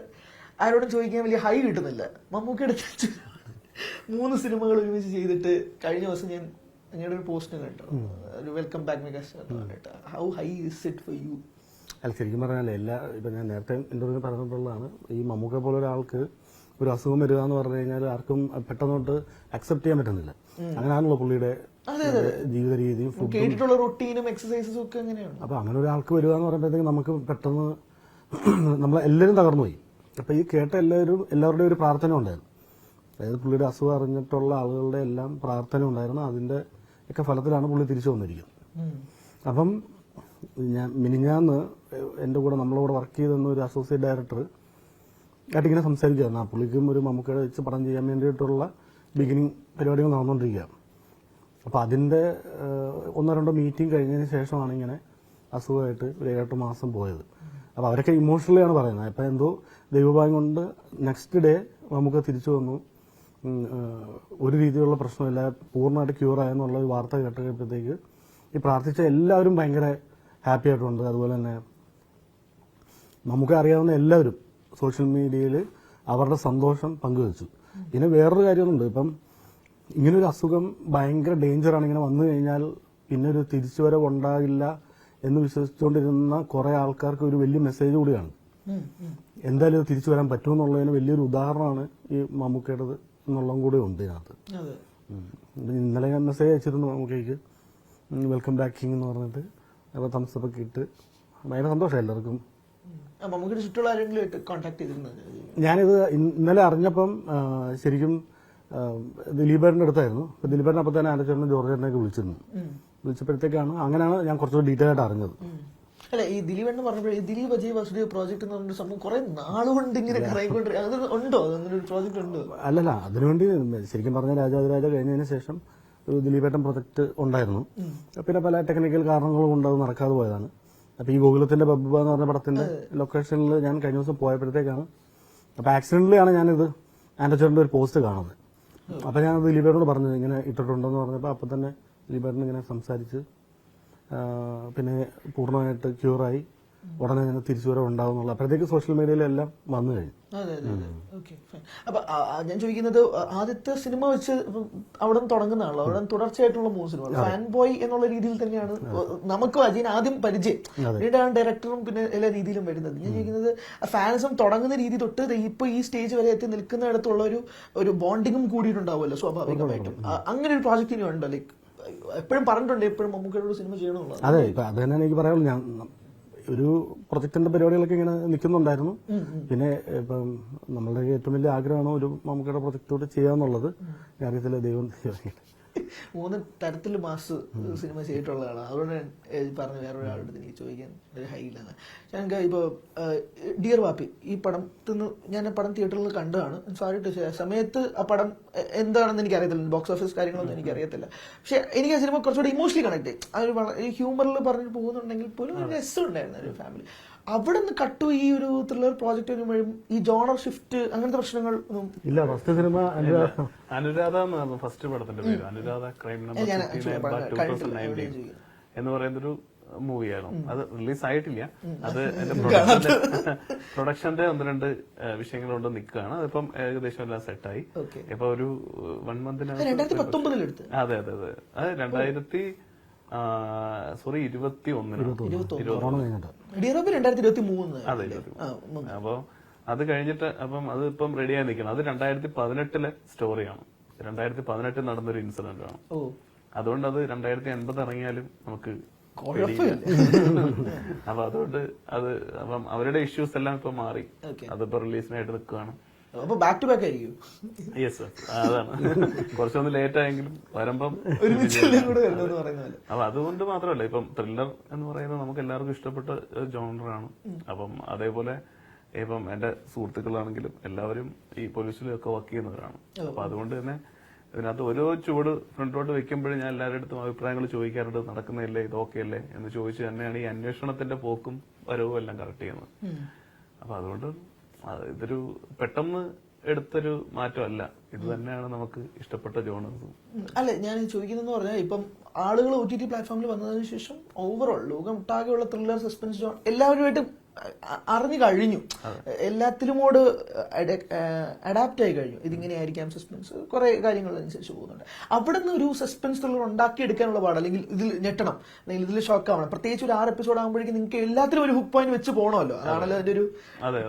ആരോടും ചോദിക്കാൻ വലിയ ഹൈ കിട്ടുന്നില്ല. മമ്മൂക്കയുടെ മൂന്ന് സിനിമകൾ ഒരുമിച്ച് ചെയ്തിട്ട് കഴിഞ്ഞ ദിവസം ഞാൻ അങ്ങയുടെ ഒരു പോസ്റ്റ് കണ്ടു ഒരു welcome back megastar how high is it for you അല്ല ശരിക്കും പറഞ്ഞാൽ എല്ലാ ഇപ്പം ഞാൻ നേരത്തെ ഇന്റർവ്യൂ പറഞ്ഞിട്ടുള്ളതാണ് ഈ മമ്മൂക്ക പോലെ ഒരാൾക്ക് ഒരു അസുഖം വരിക എന്ന് പറഞ്ഞു കഴിഞ്ഞാൽ ആർക്കും പെട്ടെന്നോട്ട് അക്സെപ്റ്റ് ചെയ്യാൻ പറ്റുന്നില്ല. അങ്ങനെയാണല്ലോ പുള്ളിയുടെ ജീവിത രീതിയും കേട്ടിട്ടുള്ള റൊട്ടീനും എക്സസൈസും ഒക്കെ എങ്ങനെയാണ് അപ്പൊ അങ്ങനെ ഒരാൾക്ക് വരിക എന്ന് പറയുമ്പോഴത്തേക്ക് നമുക്ക് പെട്ടെന്ന് നമ്മൾ എല്ലാവരും തകർന്നു പോയി അപ്പൊ ഈ കേട്ട എല്ലാവരും എല്ലാവരുടെയും ഒരു പ്രാർത്ഥന ഉണ്ടായിരുന്നു. അതായത് പുള്ളിയുടെ അസുഖം അറിഞ്ഞിട്ടുള്ള ആളുകളുടെ എല്ലാം പ്രാർത്ഥന ഉണ്ടായിരുന്നു. അതിന്റെ ഒക്കെ ഫലത്തിലാണ് പുള്ളി തിരിച്ചു വന്നിരിക്കുന്നത്. അപ്പം ഞാൻ മിനിഞ്ഞാന്ന് എന്റെ കൂടെ നമ്മളോട് വർക്ക് ചെയ്തെന്ന ഒരു അസോസിയേറ്റ് ഡയറക്ടർ ആയിട്ട് ഇങ്ങനെ സംസാരിക്കുകയായിരുന്നു ആ പുള്ളിക്കും ഒരു മമ്മൂക്കയുടെ വെച്ച് പടം ചെയ്യാൻ വേണ്ടിയിട്ടുള്ള ബിഗിനിങ് പരിപാടികൾ നടന്നുകൊണ്ടിരിക്കുകയാണ് അപ്പോൾ അതിന്റെ ഒന്നോ രണ്ടോ മീറ്റിംഗ് കഴിഞ്ഞതിന് ശേഷമാണ് ഇങ്ങനെ അസുഖമായിട്ട് ഒരു ഏഴെട്ട് മാസം പോയത്. അപ്പോൾ അവരൊക്കെ ഇമോഷണലി ആണ് പറയുന്നത്. അപ്പോൾ എന്തോ ദൈവഭാഗം കൊണ്ട് നെക്സ്റ്റ് ഡേ നമുക്ക് തിരിച്ചു വന്നു. ഒരു രീതിയിലുള്ള പ്രശ്നമില്ല. പൂർണമായിട്ട് ക്യൂർ ആയെന്നുള്ള ഒരു വാർത്ത കേട്ട് കഴിയുമ്പോഴത്തേക്ക് ഈ പ്രാർത്ഥിച്ച എല്ലാവരും ഭയങ്കര ഹാപ്പി ആയിട്ടുണ്ട്. അതുപോലെ തന്നെ നമുക്ക് അറിയാവുന്ന എല്ലാവരും സോഷ്യൽ മീഡിയയിൽ അവരുടെ സന്തോഷം പങ്കുവച്ചു. പിന്നെ വേറൊരു കാര്യമൊന്നുണ്ട് ഇപ്പം ഇങ്ങനൊരു അസുഖം ഭയങ്കര ഡേഞ്ചറാണ് ഇങ്ങനെ വന്നു കഴിഞ്ഞാൽ പിന്നെ ഒരു തിരിച്ചുവരവ് ഉണ്ടാകില്ല എന്ന് വിശ്വസിച്ചുകൊണ്ടിരുന്ന കുറെ ആൾക്കാർക്ക് ഒരു വലിയ മെസ്സേജ് കൂടിയാണ്. എന്തായാലും ഇത് തിരിച്ചു വരാൻ പറ്റുമെന്നുള്ളതിന് വലിയൊരു ഉദാഹരണമാണ് ഈ മമ്മൂക്കയുടേത്. എന്നുള്ളതും കൂടെ ഉണ്ട് ഇതിനകത്ത്. അതെ. ഇന്നലെ ഞാൻ മെസ്സേജ് അയച്ചിരുന്നു നമുക്കേക്ക്. വെൽക്കം ബാക്ക് കിങ് എന്ന് പറഞ്ഞിട്ട്. അപ്പോൾ തംസപ്പ് ഒക്കെ ഇട്ട് ഭയങ്കര സന്തോഷം എല്ലാവർക്കും. ഞാനിത് ഇന്നലെ അറിഞ്ഞപ്പം ശരിക്കും ദിലീപേടിന്റെ അടുത്തായിരുന്നു. അപ്പോൾ ദിലീപേട്ടൻ അപ്പോൾ തന്നെ ജോർജ് ജോർജേട്ടനെയൊക്കെ വിളിച്ചിരുന്നു. വിളിച്ചപ്പോഴത്തേക്കാണ് അങ്ങനെയാണ് ഞാൻ കുറച്ചുകൂടി ഡീറ്റെയിൽ ആയിട്ട് അറിഞ്ഞത്. അല്ല ഈ ദിലീപ് എന്ന് പറഞ്ഞപ്പോൾ ഈ ദിലീപ് അജയ് വാസുദേവ് പ്രോജക്ട് എന്ന് പറഞ്ഞ സംഭവം കുറെ നാളുകൊണ്ട് ഇങ്ങനെ കറങ്ങിക്കൊണ്ട് അത് ഉണ്ടോ? അങ്ങനെ ഒരു പ്രോജക്റ്റ് ഉണ്ടോ? അല്ലല്ല അതിനുവേണ്ടി ശരിക്കും പറഞ്ഞ രാജാതിരാജ കഴിഞ്ഞതിന് ശേഷം ഒരു ദിലീപേട്ടൻ പ്രൊജക്ട് ഉണ്ടായിരുന്നു. പിന്നെ പല ടെക്നിക്കൽ കാരണങ്ങൾ കൊണ്ട് അത് നടക്കാതെ പോയതാണ്. അപ്പൊ ഈ ഗോകുലത്തിന്റെ ബബ്ബ എന്ന് പറഞ്ഞ പടത്തിന്റെ ലൊക്കേഷനിൽ ഞാൻ കഴിഞ്ഞ ദിവസം പോയപ്പോഴത്തേക്കാണ് അപ്പൊ ആക്സിഡന്റിലാണ് ഞാനിത് ആൻഡച്ചേട്ടന്റെ ഒരു പോസ്റ്റ് കാണുന്നത്. അപ്പൊ ഞാൻ ദിലീപേട്ടനോട് പറഞ്ഞു ഇങ്ങനെ ഇട്ടിട്ടുണ്ടെന്ന് പറഞ്ഞപ്പോൾ അപ്പൊ തന്നെ ദിലീപേട്ടൻ ഇങ്ങനെ സംസാരിച്ച് പിന്നെ പൂർണമായിട്ട് ക്യൂറായി. ഉടനെ തന്നെ തിരിച്ചു വരവ് ഉണ്ടാവുന്നുള്ള അപ്പോഴത്തേക്ക് സോഷ്യൽ മീഡിയയിലെല്ലാം വന്നു കഴിഞ്ഞു. അപ്പൊ ഞാൻ ചോദിക്കുന്നത് ആദ്യത്തെ സിനിമ വെച്ച് അവിടെ നിന്ന് തുടങ്ങുന്നതാണല്ലോ. അവിടെ തുടർച്ചയായിട്ടുള്ള മൂന്ന് സിനിമ ഫാൻ ബോയ് എന്നുള്ള രീതിയിൽ തന്നെയാണ് നമുക്കും അജയൻ ആദ്യം പരിചയം. പിന്നീടാണ് ഡയറക്ടറും പിന്നെ എല്ലാ രീതിയിലും വരുന്നത്. ഞാൻ ചോദിക്കുന്നത് ഫാൻസും തുടങ്ങുന്ന രീതി തൊട്ട് ഇപ്പൊ ഈ സ്റ്റേജ് വരെ എത്തി നിൽക്കുന്നിടത്തുള്ള ഒരു ഒരു ബോണ്ടിങ്ങും കൂടിയിട്ടുണ്ടാവുമല്ലോ സ്വാഭാവികമായിട്ടും. അങ്ങനെ ഒരു പ്രോജക്റ്റ് ഇനി ഉണ്ടോ? ലൈക്ക് എപ്പോഴും പറഞ്ഞിട്ടുണ്ട് എപ്പോഴും മമ്മൂക്കയോട് സിനിമ ചെയ്യണമെന്നുള്ളത്. അതെ ഇപ്പൊ അത് തന്നെയാണ് എനിക്ക് പറയാനുള്ളൂ ഞാൻ ഒരു പ്രൊജക്ടിന്റെ പരിപാടികളൊക്കെ ഇങ്ങനെ നിൽക്കുന്നുണ്ടായിരുന്നു. പിന്നെ ഇപ്പം നമ്മളുടെ ഏറ്റവും വലിയ ആഗ്രഹമാണ് ഒരു മമ്മൂക്കയുടെ പ്രൊജക്റ്റോട് ചെയ്യാന്നുള്ളത്. കാര്യത്തിൽ ദൈവം മൂന്ന് തരത്തിൽ മാസ് സിനിമ ചെയ്തിട്ടുള്ളതാണ്. അതുകൊണ്ട് പറഞ്ഞു ഏഹ് പറഞ്ഞ വേറെ ഒരാളുടെ അടുത്ത് എനിക്ക് ചോദിക്കാൻ ഒരു ഹൈ ഇല്ലാന്ന്. ഞങ്ങൾക്ക് ഇപ്പോൾ ഡിയർ വാപ്പി ഈ പടത്തിന്ന് ഞാൻ പടം തിയേറ്ററിൽ കണ്ടതാണ്. സോറി ടു സമയത്ത് ആ പടം എന്താണെന്ന് എനിക്ക് അറിയത്തില്ല ബോക്സ് ഓഫീസ് കാര്യങ്ങളൊന്നും എനിക്ക് അറിയത്തില്ല പക്ഷെ എനിക്ക് ആ സിനിമ കുറച്ചുകൂടി ഇമോഷണലി കണക്ട് ആ ഒരു ഹ്യൂമറിൽ പറഞ്ഞു പോകുന്നുണ്ടെങ്കിൽ പോലും ഒരു രസം ഉണ്ടായിരുന്നു ഒരു ഫാമിലി അവിടെ നിന്ന് കട്ടു ഈ ഒരു ത്രില്ലർ പ്രോജക്റ്റ് വരുമ്പോഴും ഈ ജോണർ ഷിഫ്റ്റ് അങ്ങനത്തെ പ്രശ്നങ്ങൾ ഒന്നും ഇല്ല ഫസ്റ്റ് സിനിമ അനുരാധ. ഫസ്റ്റ് പടത്തിന്റെ പേര്. അനുരാധ ക്രൈം നമ്പർ എന്ന് പറയുന്ന ഒരു മൂവിയാണ് അത് റിലീസ് ആയിട്ടില്ല. അത് എന്റെ പ്രൊഡക്ഷന്റെ പ്രൊഡക്ഷന്റെ ഒന്ന് രണ്ട് വിഷയങ്ങൾ കൊണ്ട് നിൽക്കുകയാണ്. അതിപ്പം ഏകദേശം എല്ലാം സെറ്റായി. ഇപ്പൊ ഒരു വൺ മന്തിനകത്ത് അതെ അതെ അതെ അത്. രണ്ടായിരത്തി സോറി ഇരുപത്തി ഇരുപത്തി അതെ അപ്പൊ അത് കഴിഞ്ഞിട്ട് അപ്പം അത് ഇപ്പം റെഡിയായി നിൽക്കണം. അത് രണ്ടായിരത്തി പതിനെട്ടിലെ സ്റ്റോറിയാണ് രണ്ടായിരത്തി പതിനെട്ടിൽ നടന്നൊരു ഇൻസിഡന്റ് ആണ്. ഓ. അതുകൊണ്ട് അത് രണ്ടായിരത്തി എൺപത് ഇറങ്ങിയാലും നമുക്ക് അപ്പൊ അതുകൊണ്ട് അത് അപ്പം അവരുടെ ഇഷ്യൂസ് എല്ലാം ഇപ്പൊ മാറി. അതിപ്പോ റിലീസിനായിട്ട് നിൽക്കുകയാണ്. അപ്പൊ ബാക്ക് ടു ബാക്ക് ആയിരിക്കും. യെസ് അതാണ്. കുറച്ചൊന്ന് ലേറ്റ് ആയെങ്കിലും വരുമ്പം അപ്പൊ അതുകൊണ്ട് മാത്രമല്ല ഇപ്പം ത്രില്ലർ എന്ന് പറയുന്നത് നമുക്ക് എല്ലാവർക്കും ഇഷ്ടപ്പെട്ട ജോണറാണ് അപ്പം അതേപോലെ ഇപ്പം എന്റെ സുഹൃത്തുക്കളാണെങ്കിലും എല്ലാവരും ഈ പോലീസിലൊക്കെ വർക്ക് ചെയ്യുന്നവരാണ്. അപ്പൊ അതുകൊണ്ട് തന്നെ ഇതിനകത്ത് ഓരോ ചുവട് ഫ്രണ്ടിലോട്ട് വെക്കുമ്പോഴും ഞാൻ എല്ലാവരുടെ അടുത്തും അഭിപ്രായങ്ങൾ ചോദിക്കാറുണ്ട് നടക്കുന്നില്ലേ ഇത് ഓക്കെ അല്ലേ എന്ന് ചോദിച്ചു തന്നെയാണ് ഈ അന്വേഷണത്തിന്റെ പോക്കും വരവും എല്ലാം കറക്റ്റ് ചെയ്യുന്നത്. അപ്പൊ അതുകൊണ്ട് ഇതൊരു പെട്ടെന്ന് എടുത്തൊരു മാറ്റമല്ല. ഇത് തന്നെയാണ് നമുക്ക് ഇഷ്ടപ്പെട്ട ജോണേഴ്സും അല്ലെ ഞാൻ ചോദിക്കുന്നതെന്ന് പറഞ്ഞാൽ ഇപ്പം ആളുകൾ ഒ ടി ടി പ്ലാറ്റ്ഫോമിൽ വന്നതിന് ശേഷം ഓവറോൾ ലോകം ഒട്ടാകെയുള്ള ത്രില്ലർ സസ്പെൻസ് ജോൺ എല്ലാവരുമായിട്ടും അറിഞ്ഞു കഴിഞ്ഞു. എല്ലാത്തിലുമോട് അഡാപ്റ്റ് ആയി കഴിഞ്ഞു. ഇതിങ്ങനെയായിരിക്കാം സസ്പെൻസ് കുറെ കാര്യങ്ങൾ അനുസരിച്ച് പോകുന്നുണ്ട്. അവിടെ നിന്ന് ഒരു സസ്പെൻസ് ത്രില്ലർ ഉണ്ടാക്കിയെടുക്കാനുള്ള പാട് അല്ലെങ്കിൽ ഇതിൽ ഞെട്ടണം. അല്ലെങ്കിൽ ഇതിൽ ഷോക്ക് ആവണം. പ്രത്യേകിച്ച് ഒരു ആറ് എപ്പിസോഡ് ആകുമ്പോഴേക്കും നിങ്ങൾക്ക് എല്ലാത്തിലും ഒരു ഹുക്ക് പോയിന്റ് വെച്ച് പോകണമല്ലോ അതാണല്ലോ അതിന്റെ ഒരു.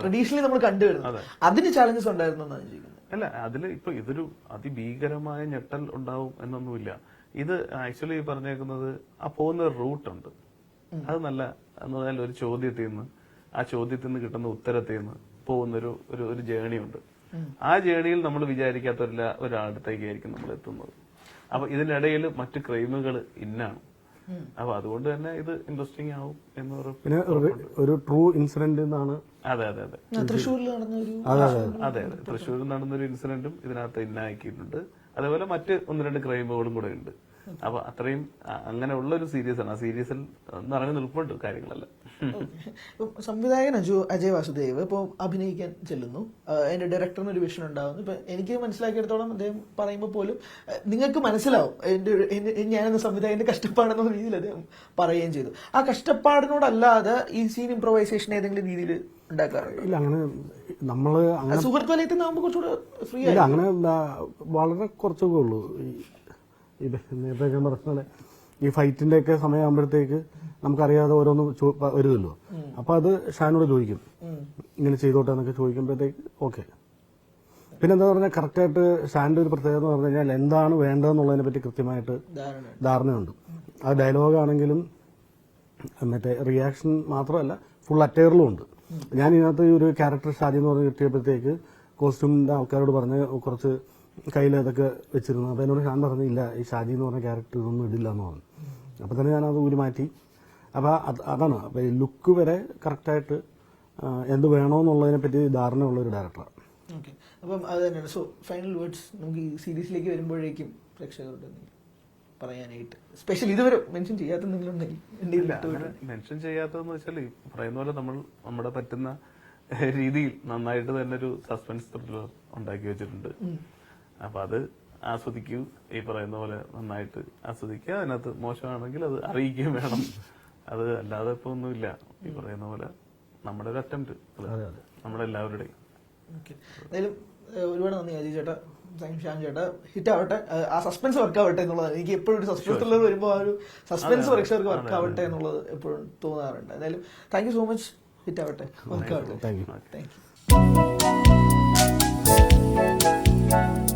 ട്രഡീഷണലി നമ്മൾ കണ്ടുവരുന്നത്. അതിന് ചാലഞ്ചസ് ഉണ്ടായിരുന്നു എന്നാണ് ചോദിക്കുന്നത്. അല്ല അതിൽ ഇപ്പൊ ഇതൊരു അതിഭീകരമായ ഞെട്ടൽ ഉണ്ടാവും എന്നൊന്നുമില്ല. ഇത് ആക്ച്വലി പറഞ്ഞേക്കുന്നത് ആ പോകുന്ന റൂട്ട് ഉണ്ട്. അത് നല്ല എന്ന് പറഞ്ഞാൽ ഒരു ചോദ്യത്തിൽ നിന്ന് ആ ചോദ്യത്തിൽ നിന്ന് കിട്ടുന്ന ഉത്തരത്തിൽ നിന്ന് പോകുന്നൊരു ഒരു ഒരു ജേണി ഉണ്ട്. ആ ജേണിയിൽ നമ്മൾ വിചാരിക്കാത്ത ഒരാ ഒരാളടുത്തേക്കായിരിക്കും നമ്മൾ എത്തുന്നത്. അപ്പൊ ഇതിനിടയിൽ മറ്റു ക്രൈമുകൾ ഇന്നാണ്. അപ്പൊ അതുകൊണ്ട് തന്നെ ഇത് ഇൻട്രസ്റ്റിംഗ് ആവും എന്ന് പിന്നെ ഒരു- ട്രൂ ഇൻസിഡന്റ് എന്നാണ് അതെ അതെ അതെ. തൃശ്ശൂരിൽ നടന്ന ഒരു അതെ അതെ. തൃശ്ശൂരിൽ നടന്നൊരു ഇൻസിഡന്റും ഇതിനകത്ത് ഇന്നാക്കിയിട്ടുണ്ട്. അതേപോലെ മറ്റ് ഒന്ന് രണ്ട് ക്രൈമുകളും കൂടെ ഉണ്ട്. അപ്പൊ അത്രയും അങ്ങനെയുള്ള ഒരു സീരീസ് ആണ്. ആ സീരീസിൽ നിറഞ്ഞു നിൽപ്പുണ്ട് കാര്യങ്ങളെല്ലാം. സംവിധായകൻ അജു അജയ് വാസുദേവ് ഇപ്പോൾ അഭിനയിക്കാൻ ചെല്ലുന്നു എന്റെ ഡയറക്ടറിന് ഒരു വിഷൻ ഉണ്ടാവുന്നു ഇപ്പൊ എനിക്ക് മനസ്സിലാക്കിയെടുത്തോളം അദ്ദേഹം പറയുമ്പോൾ പോലും നിങ്ങൾക്ക് മനസ്സിലാവും എന്റെ ഞാനെന്ന സംവിധായകന്റെ കഷ്ടപ്പാടെന്ന രീതിയിൽ അദ്ദേഹം പറയുകയും ചെയ്തു ആ കഷ്ടപ്പാടിനോടല്ലാതെ ഈ സീൻ ഇംപ്രൊവൈസേഷൻ ഏതെങ്കിലും രീതിയിൽ ഉണ്ടാക്കാറുണ്ട് ഇല്ല അങ്ങനെ നമ്മൾ അങ്ങനെ സുഹൃത്ത് വലയത്തിൽ കുറച്ചുകൂടെ ഫ്രീ അങ്ങനെ വളരെ കുറച്ചൊക്കെ ഉള്ളൂ ഈ നേരത്തെ ഞാൻ പറഞ്ഞ ഈ ഫൈറ്റിന്റെ ഒക്കെ സമയമാകുമ്പോഴത്തേക്ക് നമുക്കറിയാതെ ഓരോന്ന് വരുമല്ലോ. അപ്പൊ അത് ഷാനോട് ചോദിക്കും. ഇങ്ങനെ ചെയ്തോട്ടെ എന്നൊക്കെ ചോദിക്കുമ്പോഴത്തേക്ക് ഓക്കെ. പിന്നെ എന്താ പറഞ്ഞാൽ കറക്റ്റായിട്ട് ഷാന്റെ ഒരു പ്രത്യേകത എന്ന് പറഞ്ഞു കഴിഞ്ഞാൽ എന്താണ് വേണ്ടതെന്നുള്ളതിനെ പറ്റി കൃത്യമായിട്ട് ധാരണ ധാരണയുണ്ട്. ആ ഡയലോഗാണെങ്കിലും മറ്റേ റിയാക്ഷൻ മാത്രമല്ല ഫുൾ അറ്റയറിലും ഉണ്ട്. ഞാൻ ഇതിനകത്ത് ഈ ഒരു ക്യാരക്ടർ ഷാജി എന്ന് പറഞ്ഞ് കിട്ടിയപ്പോഴത്തേക്ക് കോസ്റ്റ്യൂമിന്റെ ആൾക്കാരോട് പറഞ്ഞ് കുറച്ച് കയ്യിൽ അതൊക്കെ വെച്ചിരുന്നു. അപ്പോൾ എന്നോട് ഞാൻ പറഞ്ഞില്ല ഈ ഷാജി എന്ന് പറഞ്ഞ ക്യാരക്ടർ ഇതൊന്നും ഇടില്ല എന്ന് പറഞ്ഞു. അപ്പോൾ തന്നെ ഞാൻ അത് ഊരി മാറ്റി. അപ്പോൾ അത് അതാണ്. അപ്പോൾ ഈ ലുക്ക് വരെ കറക്റ്റായിട്ട് എന്ത് വേണമെന്നുള്ളതിനെ പറ്റി ധാരണയുള്ള ഒരു ഡയറക്ടറാണ് ഓക്കെ അപ്പം അത് തന്നെയാണ്. സോ ഫൈനൽ വേർഡ്സ് നമുക്ക് ഈ സീരീസിലേക്ക് വരുമ്പോഴേക്കും പ്രേക്ഷകരോട് പറയാനായിട്ട്. സ്പെഷ്യൽ ഇതുവരെ മെൻഷൻ ചെയ്യാത്ത ഇല്ല മെൻഷൻ ചെയ്യാത്തതെന്ന് വെച്ചാൽ പറയുന്ന പോലെ നമ്മൾ നമ്മുടെ പറ്റുന്ന രീതിയിൽ നന്നായിട്ട് തന്നെ ഒരു സസ്പെൻസ് ത്രില്ലർ ഉണ്ടാക്കി വെച്ചിട്ടുണ്ട്. അപ്പൊ അത് ആസ്വദിക്കൂ. ഈ പറയുന്ന പോലെ നന്നായിട്ട് ആസ്വദിക്കുക. അതിനകത്ത് മോശമാണെങ്കിൽ അത് അറിയിക്കുകയും വേണം. അത് അല്ലാതെ ഇപ്പൊ ഒന്നുമില്ല. ഈ പറയുന്ന പോലെ നമ്മുടെ ഒരു അറ്റംപ്റ്റ് നമ്മളെല്ലാവരുടെയും. എന്തായാലും ഒരുപാട് നന്ദി അജി ചേട്ടാ. ഷാൻ ചേട്ടാ. ഹിറ്റ് ആവട്ടെ. ആ സസ്പെൻസ് വർക്ക് ആവട്ടെ എന്നുള്ളത്. എനിക്ക് എപ്പോഴും ഒരു സസ്പെൻസ് ഉള്ളത് വരുമ്പോൾ ആ ഒരു സസ്പെൻസ് പ്രേക്ഷകർക്ക് വർക്ക് ആവട്ടെ എന്നുള്ളത് എപ്പോഴും തോന്നാറുണ്ട്. എന്തായാലും thank you so much hit ആവട്ടെ. വർക്ക് ആവട്ടെ. Thank you thank you